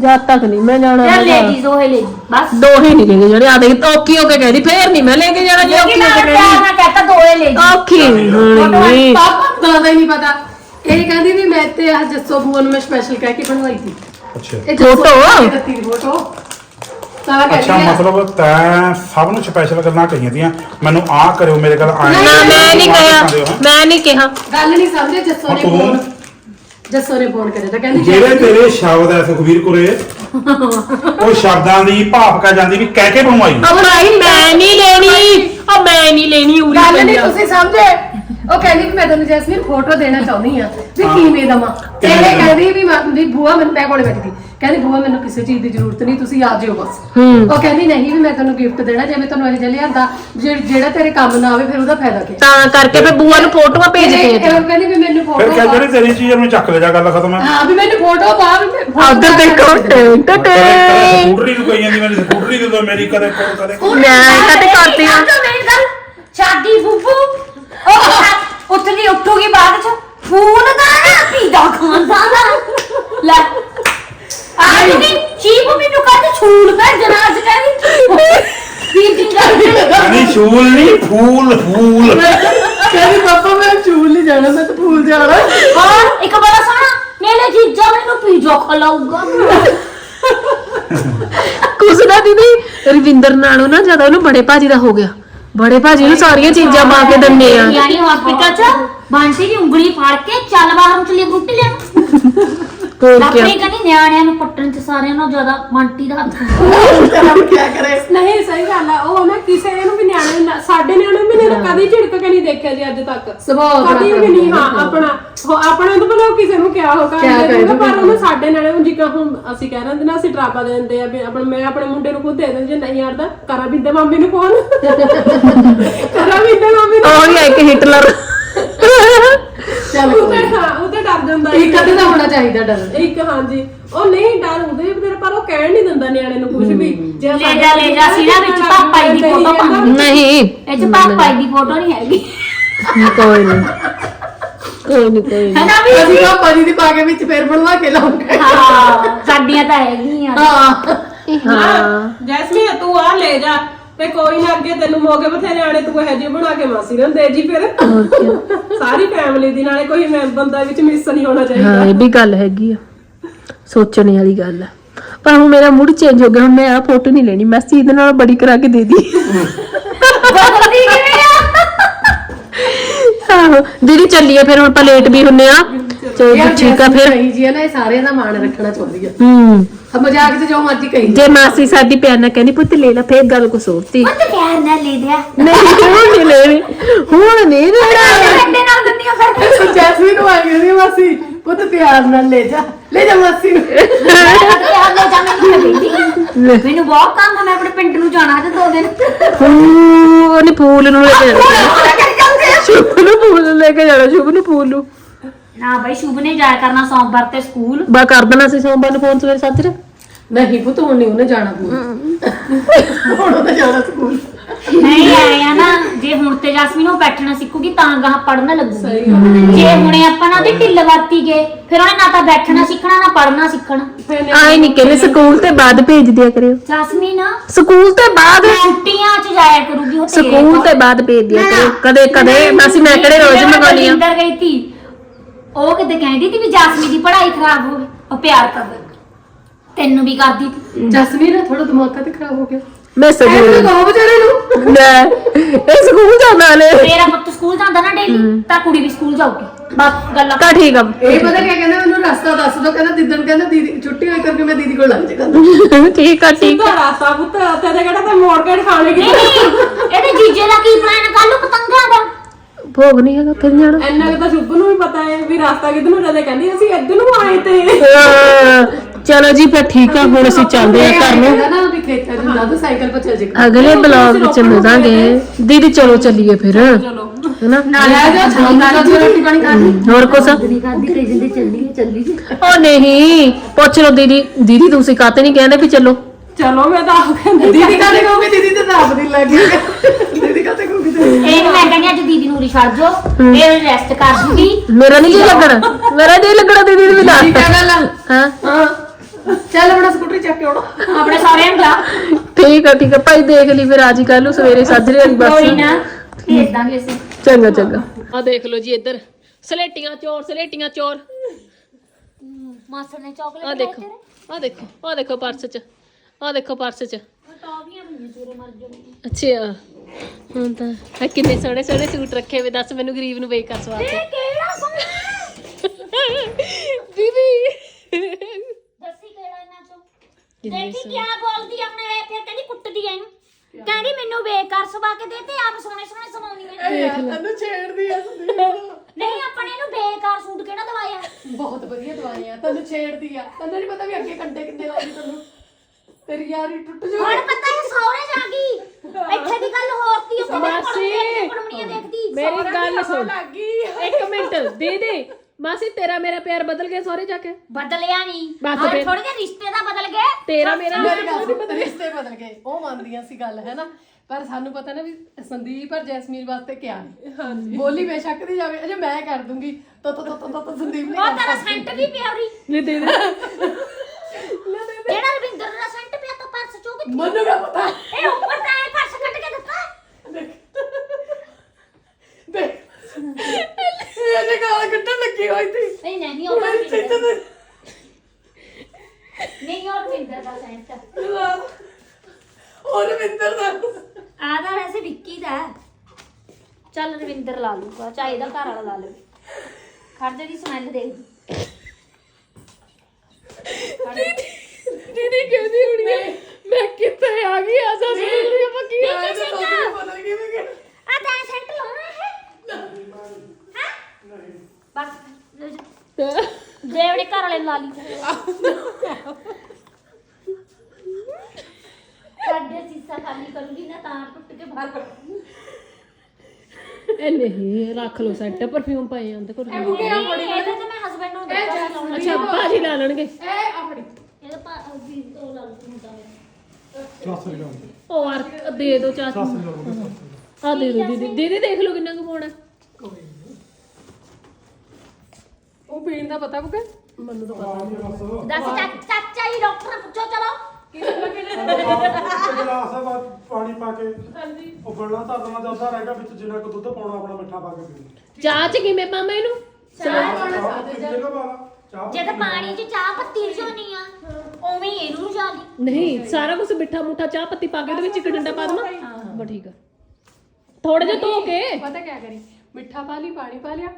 ਜਦ ਤੱਕ ਨਹੀਂ ਮੈਂ ਜਾਣਾ ਯਾਰ ਹੈਗਾ। ਲੇਡੀਜ਼ ਉਹ ਲੇਡੀ ਬਸ। ਦੋ ਹੀ ਨਹੀਂ ਲੈ ਕੇ ਜਾਣੇ ਆ ਔਖੀ ਹੋ ਕੇ ਕਹਿੰਦੀ ਫੇਰ ਨਹੀਂ ਮੈਂ ਲੈ ਕੇ ਜਾਣਾ ਜੇ ਲੇਕਿਨ ਹੋ ਕੇ ਪਿਆਰ ਕਹਿੰਦੀ ਨਾਲ ਕਹਤਾ ਦੋਏ ਲੇਡੀ ਔਖੀ ਹੋਣੀ। ਪਾਪਾ ਨੂੰ ਤਾਂ ਹੀ ਨਹੀਂ ਪਤਾ। ਇਹ ਕਹਿੰਦੀ ਵੀ ਮੈਂ ਤੇ ਆ ਜੱਸੋ ਬੂਆ ਨੂੰ ਮੈਂ ਸਪੈਸ਼ਲ ਕਹਿ ਕੇ ਬਣਵਾਈ ਸੀ। ਅੱਛਾ। ਫੋਟੋ? ਨੇ ਦਿੱਤੀ ਦੀ ਫੋਟੋ। ਅੱਛਾ ਆ, ਮਤਲਬ ਤੈਂ ਸਭ ਨੂੰ ਸਪੈਸ਼ਲ ਗੱਲਾਂ ਕਹੀਆਂ ਦੀਆਂ ਮੈਨੂੰ ਆਹ ਕਰਿਓ ਮੇਰੇ ਕੋਲ ਆਏ ਨਾ ਮੈਂ ਨਹੀਂ ਕਿਹਾ। ਮੈਂ ਨਹੀਂ ਕਿਹਾ। ਗੱਲ ਨਹੀਂ ਸਮਝੇ ਜੱਸੋ ਨੇ ਜੱਸੋ ਨੇ ਫੋਨ ਕਰਿਆ ਤਾਂ ਕਹਿੰਦੀ ਜਿਹੜੇ ਤੇਰੇ ਸ਼ਬਦ ਐ ਸੁਖਵੀਰ ਕੁਰੇ ਉਹ ਸ਼ਬਦਾਂ ਦੀ ਭਾਵ ਕਾ ਜਾਂਦੀ ਵੀ ਕਹਿ ਕੇ ਬਣਵਾਈ ਉਹ ਭਾਈ ਮੈਂ ਨਹੀਂ ਲੈਣੀ ਉਹ ਮੈਂ ਨਹੀਂ ਲੈਣੀ ਉਰੀ ਗੱਲ ਨਹੀਂ। ਤੁਸੀਂ ਸਮਝੇ ਉਹ ਕਹਿੰਦੀ ਵੀ ਮੈਂ ਤੁਹਾਨੂੰ ਜੈਸਮੀਨ ਫੋਟੋ ਦੇਣਾ ਚਾਹੁੰਦੀ ਆ ਵੀ। ਕਿਵੇਂ ਦਵਾਂ ਤੇ ਕਿਵੇਂ ਇਹ ਦੇਵਾਂ? ਕਹਿੰਦੀ ਵੀ ਮੈਂ- ਵੀ ਮੈਂ ਕੋਲੇ ਬੈਠੀ ਕਹਿੰਦੀ ਬੂਆ ਮੈਨੂੰ ਕਿਸੇ ਚੀਜ਼ ਦੀ ਜ਼ਰੂਰਤ ਨਹੀਂ ਤੁਸੀਂ ਆ ਜਿਓ ਬਸ। ਹੂੰ। ਉਹ ਕਹਿੰਦੀ ਨਹੀਂ ਵੀ ਮੈਂ ਤੁਹਾਨੂੰ ਗਿਫਟ ਦੇਣਾ ਜੇ ਮੈਂ ਤੁਹਾਨੂੰ ਇਹ ਜਿਹਾ ਲਿਆਂਦਾ ਜੇ- ਜਿਹੜਾ ਤੇਰੇ ਕੰਮ ਨਾ ਆਵੇ ਫਿਰ ਉਹਦਾ ਫਾਇਦਾ ਕੀ? ਤਾਂ ਕਰਕੇ ਫਿਰ ਬੂਆ ਨੂੰ ਫੋਟੋਆਂ ਭੇਜ ਇਹ- ਕੇ ਇਹ ਕਹਿੰਦੀ ਵੀ ਮੈਨੂੰ ਫਿਰ ਫੋਟੋ ਕਹਿ ਜਿਹੜੀ ਤੇਰੀ ਚੀਜ਼ ਨੂੰ ਚੱਕ ਲੈ ਜਾ ਗੱਲ ਖਤਮ ਹੈ ਹਾਂ ਵੀ ਮੈਨੂੰ ਫੋਟੋ ਪਾ ਵੀ ਮੈਂ ਉਧਰ ਦੇਖੋ। ਟੈਂ ਟੈਂ ਕਦੇ ਟੈਂ। ਸਕੂਟਰੀ ਨੂੰ ਕਹੀ ਜਾਂਦੀ ਮੈਨੂੰ ਸਕੂਟਰੀ ਦੇ ਦੋ ਮੇਰੀ ਕਦੇ ਕੋਲ ਕਦੇ ਕੋਲ। ਮੈਂ ਕਦੇ ਕਰਤੀ ਆ। ਮੇਰੀ ਗੱਲ। ਛਾਦੀ ਫੂਫੂ। ਉਹ ਉੱਠਦੀ ਉੱਠੂਗੀ ਬਾਅਦ ਚ। ਫੋਨ ਦਾ ਨਾ ਪੀਦਾ ਖਾਂਦਾ। ਨਾ ਲੈ ਆ ਜੀ ਚੀਪ ਮੈਨੂੰ ਕਹਿੰਦੀ ਛੂਲ ਭੇਜਣਾ ਅੱਜ ਕਹਿੰਦੀ ਵੀਰ ਜੀ ਗੱਲ ਨਹੀਂ ਸ਼ੂਲ ਨਹੀਂ ਫੂਲ ਫੂਲ। ਕਹਿੰਦੀ ਪਾਪਾ ਮੈਂ ਚੂਲ ਨਹੀਂ ਜਾਣਾ ਮੈਂ ਤਾਂ ਭੂਲ ਜਾਣਾ। ਹਾਂ ਇੱਕ ਬੜਾ ਸੋਹਣਾ ਮੇਰੇ ਜੀਜਾ ਮੈਨੂੰ ਪੀਜ਼ਾ ਖਲਾਊਗਾ। ਕੁਛ ਨਾ ਦੀਦੀ ਰਵਿੰਦਰ ਨਾਲੋਂ ਨਾ ਜ਼ਿਆਦਾ ਉਹਨੂੰ ਬੜੇ ਭਾਜੀ ਦਾ ਹੋ ਗਿਆ। ਬੜੇ ਭਾਜੀ ਨੂੰ ਸਾਰੀਆਂ ਚੀਜ਼ਾਂ ਪਾ ਕੇ ਦਿੰਨੇ ਆ। ਯਾਨੀ ਹਸਪੀਟਲ ਚ ਬਾਂਸੀ ਦੀ ਉਂਗਲੀ ਫੜ ਕੇ ਚੱਲ ਬਾਹਰ ਚੱਲੀ ਰੋਟੀ ਲੈਣ ਹੋਰ ਕੀ ਆਪਣੇ ਕਹਿੰਦੀ ਨਿਆਣਿਆਂ ਨੂੰ ਪੱਟਣ ਚ ਸਾਰਿਆਂ ਨਾਲੋਂ ਜ਼ਿਆਦਾ ਬੰਟੀ ਦਾ ਹੱਥ ਨਹੀਂ ਸਹੀ ਗੱਲ ਆ। ਉਹ ਨਾ ਕਿਸੇ ਨੂੰ ਵੀ ਨਿਆਣੇ ਨਾ- ਸਾਡੇ ਨਿਆਣੇ ਵੀ ਨੇ ਕਦੀ ਝਿੜਕ ਕੇ ਨਹੀਂ ਦੇਖਿਆ ਜੀ ਅੱਜ ਤੱਕ। ਸੁਭਾਅ ਬੜਾ ਕਦੀ ਵੀ ਨਹੀਂ ਹਾਂ ਆਪਣਾ ਹੋ ਆਪਣਾ ਤਾਂ ਭਲਾ ਉਹ ਕਿਸੇ ਨੂੰ ਕਿਹਾ ਹੋਗਾ ਪਰ ਉਹਨੂੰ ਸਾਡੇ ਨਾਲੇ ਹੁਣ ਜਿੱਕਾ ਹੁਣ ਅਸੀਂ ਕਹਿ ਰਹੇ ਨਾ ਅਸੀਂ ਡਰਾਪਾ ਦੇ ਦਿੰਦੇ ਆ ਵੀ ਆਪਣਾ ਮੈਂ ਆਪਣੇ ਮੁੰਡੇ ਨੂੰ ਖੁਦ ਦੇ ਦਿੰਦੀ ਜੇ ਨਹੀਂ ਆੜਦਾ ਕਰਾਂ ਵੀ ਦੇ ਮਾਮੀ ਨੂੰ ਫੋਨ। ਕਰਾਂ ਵੀ ਦੇ ਮਾਮੀ ਨੂੰ ਉਹ ਹੀ ਇੱਕ ਹਿਟਲਰ ਚੱਲ ਉਹ ਤੇ ਹਾਂ ਉਹ ਤੇ ਡਰ ਜਾਂਦਾ ਇੱਕ ਅੱਧੇ ਦਾ ਹੋਣਾ ਚਾਹੀਦਾ ਡਰ। ਇੱਕ ਹਾਂਜੀ। ਉਹ ਨਹੀਂ ਡਰ ਹੁੰਦੇ ਵੀ ਤੇਰੇ ਪਰ ਉਹ ਕਹਿਣ ਨਹੀਂ ਦਿੰਦਾ ਨਿਆਣੇ ਨੂੰ ਕੁਝ ਵੀ। ਜੇ ਲੈ ਜਾ ਲੈ ਜਾ ਸੀ ਨਾ ਵਿੱਚ ਪਾਪਾ ਜੀ ਦੀ ਫੋਟੋ ਪਾਉਂਦੀ। ਨਹੀਂ। ਇਹ ਚ ਪਾਪਾ ਜੀ ਦੀ ਫੋਟੋ ਨਹੀਂ ਹੈਗੀ। ਕੋਈ ਨਹੀਂ ਕੋਈ ਨਹੀਂ ਕੋਈ ਹੈ ਨਾ ਵੀ? ਅਸੀਂ ਪਾਪਾ ਜੀ ਦੀ ਪਾ ਕੇ ਵਿੱਚ ਫੇਰ ਬਣਵਾ ਕੇ ਲਾਉਂਗੇ। ਹਾਂ ਸਾਡੀਆਂ ਤਾਂ ਹੈਗੀਆਂ। ਨਹੀਂ ਹਾਂ। ਜੈਸਮੀਨ ਤੂੰ ਆ ਲੈ ਜਾ। ਤੇ ਕੋਈ ਨਾ ਅੱਗੇ ਤੈਨੂੰ ਮੋਗੇ ਬਥੇਰੇ ਆਣੇ ਤੂੰ ਇਹ ਜਿਹੇ ਬਣਾ ਕੇ ਮਾਸੀ ਨੂੰ ਦੇ ਜੀ ਫਿਰ। ਸਾਰੀ ਫੈਮਿਲੀ ਦੀ ਨਾਲੇ ਕੋਈ ਮੈਂ ਬੰਦਾ ਵਿੱਚ ਮਿਸ ਨਹੀਂ ਹੋਣਾ ਚਾਹੀਦਾ। ਹਾਂ ਇਹ ਵੀ ਗੱਲ ਹੈਗੀ ਆ। ਸੋਚਣ ਵਾਲੀ ਗੱਲ ਆ। ਪਰ ਹੁਣ ਮੇਰਾ ਮੂਡ ਚੇਂਜ ਹੋ ਗਿਆ ਹੁਣ ਮੈਂ ਆ ਫੋਟੋ ਨਹੀਂ ਲੈਣੀ। ਮੈਂ ਇਹਦੇ ਨਾਲ ਬੜੀ ਕਰਾ ਕੇ ਦੇ ਦੀ। ਬਦਲਦੀ ਕਿਵੇਂ ਆ। ਆਹੋ ਦੀਦੀ ਚੱਲੀਏ ਫਿਰ ਹੁਣ ਆਪਾਂ ਲੇਟ ਵੀ ਹੁੰਨੇ ਆ। ਚਲੋ ਜੀ, ਠੀਕ ਆ ਫਿਰ। ਕਹੀ ਜੀ ਹੈ ਨਾ ਇਹ ਸਾਰਿਆਂ ਦਾ ਮਾਣ ਰੱਖਣਾ ਚਾਹੁੰਦੀ ਆ। ਹੂੰ। ਮਜ਼ਾਕ ਤੇ ਜੋ ਮਰਜ਼ੀ ਕਹੀ ਜੇ ਮਾਸੀ ਸਾਡੀ ਪਿਆਰ ਨਾਲ ਕਹਿੰਦੀ ਪੁੱਤ ਲੈ ਲੈ ਫੇਰ ਗੱਲ ਕੋ ਸੋਚਤੀ ਉਹ ਤਾਂ ਪਿਆਰ ਨਾਲ ਲੈ ਲਿਆ। ਨਹੀਂ ਹੁਣ ਨਹੀਂ ਲੈਣੀ ਹੁਣ ਨਹੀਂ ਲੈਣਾ ਸਾਡੇ ਨਾਲ ਦਿੰਦੀਆਂ ਫਿਰ ਜੈਸਮੀਨ ਨੂੰ ਆ ਗਈ ਮਾਸੀ। ਪੁੱਤ ਪਿਆਰ ਨਾਲ ਲੈ ਜਾ। ਲੈ ਜਾ ਮਾਸੀ ਨੂੰ। ਪਿਆਰ ਨਾਲ ਜਾਣਾ ਨਹੀਂ ਬੇਟੀ ਮੈਨੂੰ ਬਹੁਤ ਕੰਮ ਆ ਮੈਂ ਆਪਣੇ ਪਿੰਡ ਨੂੰ ਜਾਣਾ ਤੇ ਦੋ ਦਿਨ। ਉਹਨੇ ਫੂਲ ਨੂੰ ਲੈ ਕੇ ਜਾਣਾ। ਸ਼ੁਭ ਨੂੰ ਫੂਲ ਲੈ ਕੇ ਜਾਣਾ ਸ਼ੁਭ ਨੂੰ ਫੂਲ ਨੂੰ। ਨਾ ਬਾਈ ਸ਼ੁਭ ਨੇ ਜਾਇਆ ਕਰਨਾ ਸੋਮਵਾਰ ਤੇ ਸਕੂਲ। ਬਾ ਕਰ ਦੇਣਾ ਸੀ ਸੋਮਵਾਰ ਨੂੰ ਫੋਨ ਸਵੇਰੇ ਸਾਜਰੇ ਨਹੀਂ ਪੁੱਤ ਹੁਣ ਨਹੀਂ ਉਹਨੇ ਜਾਣਾ ਪੂਰ ਹੁਣ ਉਹਨੇ ਜਾਣਾ ਸਕੂਲ। ਨਹੀਂ ਆਏ ਆ ਨਾ ਜੇ ਹੁਣ ਤੇ ਜਸਮੀਨ ਉਹ ਬੈਠਣਾ ਸਿੱਖੂਗੀ ਤਾਂ ਗਾਹ ਪੜਨਾ ਲੱਗੂਗੀ। ਜੇ ਹੁਣੇ ਆਪਾਂ ਨਾ ਉਹਦੀ ਢਿੱਲ ਵਰਤੀ ਗਏ ਫਿਰ ਉਹਨੇ ਨਾ ਤਾਂ ਬੈਠਣਾ ਸਿੱਖਣਾ ਨਾ ਪੜਨਾ ਸਿੱਖਣਾ। ਆਏ ਨਹੀਂ ਕਹਿੰਦੇ ਸਕੂਲ ਤੇ ਬਾਅਦ ਭੇਜ ਦਿਆ ਕਰਿਓ। ਜਸਮੀਨ ਸਕੂਲ ਤੇ ਬਾਅਦ ਛੁੱਟੀਆਂ ਚ ਜਾਇਆ ਕਰੂਗੀ ਉਹ ਤੇਰੇ ਸਕੂਲ ਕੋਲ। ਤੇ ਬਾਅਦ ਭੇਜ ਦਿਆ ਕਰਿਓ। ਕਦੇ ਕਦੇ ਮਾਸੀ ਮੈਂ ਕਿਹੜੇ ਰੋਜ਼ ਮੰਗਾਉਣੀ ਆ? ਬਲਜਿੰਦਰ ਗਈ ਤੀ ਉਹ ਕਿਤੇ ਕਹਿੰਦੀ ਤੀ ਵੀ ਜਸਮੀਨ ਦੀ ਪੜ੍ਹਾਈ ਖਰਾਬ ਹੋ ਗਈ? ਉਹ ਪਿਆਰ ਕਰਦਾ। ਤੈਨੂੰ ਵੀ ਕਰਦੀ ਤੀ ਜਸਮੀਨ ਥੋੜਾ ਦਿਮਾਗ ਤੇ ਖਰਾਬ ਹੋ ਗਿਆ? ਮੈਂ ਸਕੂਲ ਕਹੋ ਵਿਚਾਰੇ ਨੂੰ? ਲੈ ਇਹ ਸਕੂਲ ਜਾਂਦਾ ਨੇ ਮੇਰਾ ਪੁੱਤ ਸਕੂਲ ਜਾਂਦਾ ਨਾ ਡੇਲੀ ਤਾਂ ਕੁੜੀ ਵੀ ਸਕੂਲ ਜਾਊਗੀ। ਬਸ ਗੱਲਾਂ ਤਾਂ ਠੀਕ ਆ। ਇਹ ਪਤਾ ਕੀ ਕਹਿੰਦਾ ਮੈਨੂੰ ਰਸਤਾ ਦੱਸ ਦੋ। ਕਹਿੰਦਾ ਦਿਦਨ ਕਹਿੰਦਾ ਦੀਦੀ ਛੁੱਟੀ ਹੋਈ ਕਰਕੇ ਮੈਂ ਦੀਦੀ ਕੋਲ ਲੱਗ ਜਾਗਾ ਠੀਕ ਆ ਠੀਕ ਆ। ਰਸਤਾ ਪੁੱਤ ਉੱਥੇ ਤੇ ਕਿਹੜਾ ਤੇ ਮੋੜ ਕੇ ਖਾਣੇ ਨਹੀਂ ਨਹੀਂ। ਇਹਦੇ ਜੀਜੇ ਦਾ ਕੀ ਪਲਾਨ ਕੱਲ ਨੂੰ ਪਤੰਗਾਂ ਦਾ। ਭੋਗ ਨਹੀਂ ਹੈਗਾ ਫਿਰ ਜਾਣਾ। ਇੰਨਾ ਕੁ ਤਾਂ ਸ਼ੁਭ ਨੂੰ ਵੀ ਪਤਾ ਹੈ ਵੀ ਰਸਤਾ ਕਿੱਧਰ ਨੂੰ ਜਾਂਦੇ ਕਹਿੰਦੀ ਅਸੀਂ ਇੱਧਰ ਨੂੰ ਆਏ ਤੇ। ਚਲੋ ਜੀ ਫਿਰ ਠੀਕ ਆ ਹੁਣ ਅਸੀਂ ਚੱਲਦੇ ਆ ਘਰ ਨੂੰ। ਨਾ ਵੀ ਖੇਤਾਂ ਚ ਨਾ ਤਾਂ ਸਾਈਕਲ ਪਰ ਚੱਲ ਜੇ। ਅਗਲੇ ਬਲੌਗ ਵਿੱਚ ਮਿਲਾਂਗੇ। ਦੀਦੀ ਚਲੋ ਚੱਲੀਏ ਫਿਰ। ਹੈਨਾ? ਨਾਲੇ ਜਾ ਸ਼ਾਮ ਨੂੰ ਰੋਟੀ ਪਾਣੀ ਖਾ ਹੋਰ ਕੁਛ? ਕਰਦੀ ਤੇ ਜਿੰਦੇ ਚੱਲੀ ਚੱਲੀ। ਉਹ ਨਹੀਂ ਪੁੱਛ ਲਓ ਦੀਦੀ। ਦੀਦੀ ਤੁਸੀਂ ਕਾਤੇ ਨਹੀਂ ਕਹਿੰਦੇ ਵੀ ਚਲੋ? ਚਲੋ ਮੈਂ ਤਾਂ ਆਪ ਕਹਿੰਦੀ ਦੀਦੀ ਕਾਹਦੇ ਕਹੋਗੇ? ਦੀਦੀ ਤੇ ਤਾਂ ਆਪ ਦੀ ਲੱਗ ਗਈ। ਦੀਦੀ ਕਾਹਦੇ ਕਹੋਗੇ? ਤੇ ਇਹ ਮੈਂ ਕਹਿੰਦੀ ਅੱਜ ਦੀਦੀ ਨੂੰ ਛੱਡ ਜੋ ਇਹ ਰੈਸਟ ਕਰ ਦੂਗੀ। ਮੇਰਾ ਨਹੀਂ ਜੀ ਲੱਗਣਾ। ਮੇਰਾ ਨਹੀਂ ਲੱਗਣਾ ਦੀਦੀ ਦੇ ਬਿਨਾਂ ਕੀ ਗੱਲ ਆ? ਹਾਂ। ਹਾਂ। ਚੱਲ ਬੜਾ ਸਕੂਟਰੀ ਚੱਕ ਕੇ ਆਉਣਾ। ਆਪਣੇ ਸਾਰਿਆਂ ਨੂੰ ਜਾ। ਠੀਕ ਆ ਠੀਕ ਆ। ਭਾਈ ਦੇਖ ਲਈ ਫਿਰ ਅੱਜ ਕੱਲ ਨੂੰ ਸਵੇਰੇ ਸਾਜਰੇ ਵਾਲੀ ਕੋਈ ਨਾ ਬੱਸ। ਭੇਜ ਦਾਂਗੇ ਅਸੀਂ। ਚੰਗਾ ਚੰਗਾ। ਆ ਦੇਖ ਲਓ ਜੀ ਇੱਧਰ। ਸਲੇਟੀਆਂ ਚੋਰ ਸਲੇਟੀਆਂ ਚੋਰ। ਮਾਸਟਰ ਨੇ ਚਾਕਲੇਟ ਆ ਦੇਖੋ ਆ ਦੇਖੋ ਆ ਦੇਖੋ ਪਰਸ ਚ। ਆ ਦੇਖੋ ਪਰਸ ਚ। ਟੌਫੀਆਂ ਪਈਆਂ ਚੂਰੇ ਮਰ ਜਾਣਗੇ ਅੱਛਾ। ਹੁਣ ਤਾਂ ਆ ਕਿੰਨੇ ਸੋਹਣੇ ਸੋਹਣੇ ਸੂਟ ਰੱਖੇ ਵੇ ਦੱਸ ਮੈਨੂੰ ਗਰੀਬ ਨੂੰ ਵੇਖ ਕਰ ਸਵਾਦ ਇਹ ਕਿਹੜਾ ਸੋਹਣਾ ਦੀਦੀ ਦੱਸੀ ਕਿਹੜਾ ਇਹਨਾਂ ਚੋਂ? ਦੇਖੀ ਕੀ ਬੋਲਦੀ ਆਪਣੇ ਇਹ ਫਿਰ ਕਹਿੰਦੀ ਕੁੱਟਦੀ ਐ ਇਹਨੂੰ। ਕਹਿੰਦੀ ਮੈਨੂੰ ਬੇਕਾਰ ਸਵਾ ਕੇ ਦੇ ਤੇ ਆਪ ਸੋਹਣੇ ਸੋਹਣੇ ਸਵਾਉਂਦੀ ਐ ਤੈਨੂੰ ਛੇੜਦੀ ਐ ਨਹੀਂ ਆਪਣੇ ਨੂੰ ਬੇਕਾਰ ਸੂਟ ਕਿਹੜਾ ਦਵਾਇਆ? ਬਹੁਤ ਵਧੀਆ ਦਵਾਈਆਂ ਤੈਨੂੰ ਛੇੜਦੀ ਆ। ਤੈਨੂੰ ਨਹੀਂ ਪਤਾ ਵੀ ਅੱਗੇ ਕੰਡੇ ਕਿੰਨੇ ਲਾਉਂਦੀ ਤੈਨੂੰ। ਤੇਰੀ ਯਾਰੀ ਟੁੱਟ ਜੂ ਹੁਣ ਪਤਾ ਹੈ ਸੌਰੇ ਜਾ ਗਈ। ਇੱਥੇ ਦੀ ਗੱਲ ਹੋਰ ਸੀ ਉਹ ਮਾਸੀ, ਕੁੜਮਣੀਆਂ ਦੇਖਦੀ। ਮੇਰੀ ਗੱਲ ਸੁਣ। ਲੱਗ ਇੱਕ ਮਿੰਟ ਦੀਦੀ ਮਾਸੀ ਤੇਰਾ ਮੇਰਾ ਪਿਆਰ ਬਦਲ ਗਿਆ ਸਾਰੇ ਜਾ ਕੇ। ਬਦਲਿਆ ਨਹੀਂ ਬਸ ਫਿਰ। ਥੋੜੇ ਜਿਹੇ ਰਿਸ਼ਤੇ ਦਾ ਬਦਲ ਗਏ ਤੇਰਾ ਮੇਰਾ ਰਿਸ਼ਤੇ ਬਦਲ ਗਏ। ਉਹ ਮੰਨਦੀਆਂ ਸੀ ਗੱਲ ਹੈ ਨਾ? ਪਰ ਸਾਨੂੰ ਪਤਾ ਨਾ ਵੀ ਸੰਦੀਪ ਔਰ ਜੈਸਮੀਨ ਵਾਸਤੇ ਕਿਆ ਹੈ ਹਾਂਜੀ। ਬੋਲੀ ਬੇਸ਼ੱਕ ਦੀ ਜਾਵੇ। ਅਜੇ ਮੈਂ ਕਰ ਦੂੰਗੀ। ਤੋ ਤੋ ਤੋ ਤੋ ਸੰਦੀਪ ਨੇ ਉਹ ਤੇਰਾ ਸੈਂਟ ਵੀ ਪਿਆਰੀ ਨਹੀਂ ਲੈ ਦੇ ਦੇ ਜਿਹੜਾ ਰਵਿੰਦਰ ਦਾ ਸੈਂਟ ਪਿਆ ਤਾਂ ਪਰਸ ਚੋਂ ਕਿੱਥੇ ਮੈਨੂੰ ਕਿਆ ਪਤਾ? ਇਹ ਉੱਪਰ ਤਾਂ ਇਹ ਪਰਸ ਕੱਢ ਕੇ ਦਿੱਤਾ। ਦੇਖ। ਦੇਖ। ਇਹਨੇ ਗਾਲ ਕੱਢਣ ਲੱਗੀ ਹੋਈ ਸੀ। ਨਹੀਂ ਨਹੀਂ ਉਹ ਮੇਰੀ ਚਿੱਤ ਰਵਿੰਦਰ- ਤੇ ਨਹੀਂ ਉਹ ਰਵਿੰਦਰ ਦਾ ਸੈਂਟ। ਲਾ ਉਹ ਰਵਿੰਦਰ ਦਾ। ਆਦਾ ਵੈਸੇ ਵਿੱਕੀ ਦਾ ਹੈ। ਚੱਲ ਰਵਿੰਦਰ ਲਾ ਲੂਗਾ ਚਾਹੇ ਇਹਦਾ ਘਰ ਵਾਲਾ ਲਾ ਲਵੇ। ਖਰਚੇ ਦੀ ਸਮੈਲ ਦੇਖ ਦੀਦੀ ਕਹਿੰਦੀ ਹੁਣੀ ਆ, ਮੈਂ ਕਿੱਥੇ ਆ ਗਈ ਆ ਸੱਸ ਮੇਰੀ ਪੱਕੀ ਆ ਮੈਂ ਤਾਂ ਤੁਹਾਨੂੰ ਪਤਾ ਨਹੀਂ ਕਿਵੇਂ ਕਿ ਆ ਤਾਂ ਸੈਂਟ ਲਾਉਣਾ ਹੈ ਹਾਂ ਬਸ ਜੇ ਉਹਨੇ ਘਰ ਵਾਲੇ ਲਾ ਲਈ ਸਾਡੇ ਸੀਸਾ ਖਾਲੀ ਕਰੂੰਗੀ ਨਾ ਤਾਂ ਟੁੱਟ ਕੇ ਬਾਹਰ ਕੱਢੂੰਗੀ ਇਹ ਨਹੀਂ ਰੱਖ ਲਓ ਸੈਂਟ ਪਰਫਿਊਮ ਪਏ ਆਂ ਤੇ ਕੋਲ। ਇਹਦੇ ਤੇ ਮੈਂ ਹਸਬੰਡ ਨੂੰ ਦਿੱਤਾ ਸੀ ਲਾਉਣ ਅੱਛਾ ਭਾਜੀ ਲਾ ਲੈਣਗੇ। ਇਹ ਆਪਣੀ ਇਹਦਾ ਪਾ ਉਹ ਵੀ ਉਹ ਲਾ ਲੂ ਮੁੰਡਾ ਮੇਰਾ। ਸੱਸ ਲਿਆਉਂ ਉਹ ਅਰ ਦੇ ਦੋ ਲਿਆਉਂ ਆ ਦੇ ਦੋ ਦੀਦੀ। ਦੀਦੀ ਦੇਖ ਲਓ ਕਿੰਨਾ ਕੁ ਪਾਉਣਾ। ਉਹ ਪੀਣ ਦਾ ਪਤਾ ਬੁਕੇ ਮੈਨੂੰ ਤਾਂ ਪਤਾ। ਨਹੀਂ ਦੱਸ ਚਾਚਾ ਜੀ ਡਾਕਟਰ ਨੂੰ ਪੁੱਛੋ ਚਲੋ ਗਲਾਸ ਆ ਬਾਅਦ ਪਾਣੀ ਪਾ ਕੇ। ਹਾਂਜੀ। ਉਬਲਣਾ ਤਾਂ ਦਣਾ ਜਾਂਦਾ ਰਹੇਗਾ ਵਿੱਚ ਜਿੰਨਾ ਕੁ ਦੁੱਧ ਪਾਉਣਾ ਆਪਣਾ ਮਿੱਠਾ ਪਾ ਕੇ ਪੀਣਾ ਚਾਹ ਚ ਕਿਵੇਂ ਪਾਵਾਂ ਇਹਨੂੰ? ਚਾਹ ਕਿੰਨੇ ਕੋ ਪਾਣਾ ਚਾਹ ਜੇ ਤਾਂ ਪਾਣੀ 'ਚ ਚਾਹ ਪੱਤੀ ਰਝਾਉਣੀ ਆ ਉਵੇਂ ਹੀ ਇਹਨੂੰ ਰਝਾ ਲਈ। ਨਹੀਂ ਸਾਰਾ ਕੁਝ ਮਿੱਠਾ ਮੁੱਠਾ ਚਾਹ ਪੱਤੀ ਪਾ ਕੇ ਉਹਦੇ ਵਿੱਚ ਇੱਕ ਡੰਡਾ ਪਾ ਦਵਾਂ? ਠੀਕ ਆ। ਥੋੜੇ ਜਿਹਾ ਧੋ ਕੇ। ਪਤਾ ਕਿਆ ਕਰੀ? ਮਿੱਠਾ ਪਾ ਲਈ ਪਾਣੀ ਪਾ ਲਿਆ।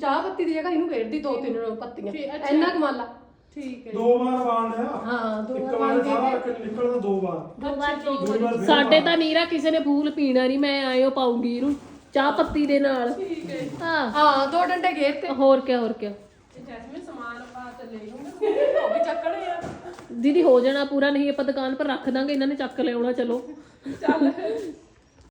ਚਾਹ ਪੱਤੀ ਦੀ ਜਗ੍ਹਾ ਇਹਨੂੰ ਘੇਰਦੀ ਦੋ ਤਿੰਨ ਪੱਤੀਆਂ। ਇੰਨਾ ਕਮਾਲਾ ਠੀਕ ਹੈ ਦੋ ਵਾਰ ਬਾਣ ਲਿਆ ਹਾਂ ਦੋ ਇੱਕ ਵਾਰ ਸਾਰਾ ਨਿਕਲਦਾ ਦੋ ਵਾਰ। ਦੋ ਵਾਰ ਚੋਈ ਦੋ ਵਾਰ ਸਾਡੇ ਤਾਂ ਨੀਰਾ ਕਿਸੇ ਨੇ ਫੂਲ ਪੀਣਾ ਨਹੀਂ ਮੈਂ ਆਇਓ ਪਾਉਂਗੀ ਇਹਨੂੰ ਚਾਹ ਪੱਤੀ ਦੇ ਨਾਲ। ਹਾਂ ਹਾਂ। ਦੋ ਡੰਡੇ ਘੇਰ ਤੇ। ਹੋਰ ਕਿਆ ਹੋਰ ਕਿਆ। ਜੈਸਮੀਨ ਸਮਾਨ ਪਾ ਤੇ ਲੈ ਲੂੰਗਾ ਉਹ ਵੀ ਚੱਕਣੇ ਆ। ਦੀਦੀ ਹੋ ਜਾਣਾ ਪੂਰਾ ਨਹੀਂ ਆਪਾਂ ਦੁਕਾਨ ਪਰ ਰੱਖ ਦਾਂਗੇ ਇਹਨਾਂ ਨੇ ਚੱਕ ਲਿਆਉਣਾ ਚਲੋ। ਚੱਲ।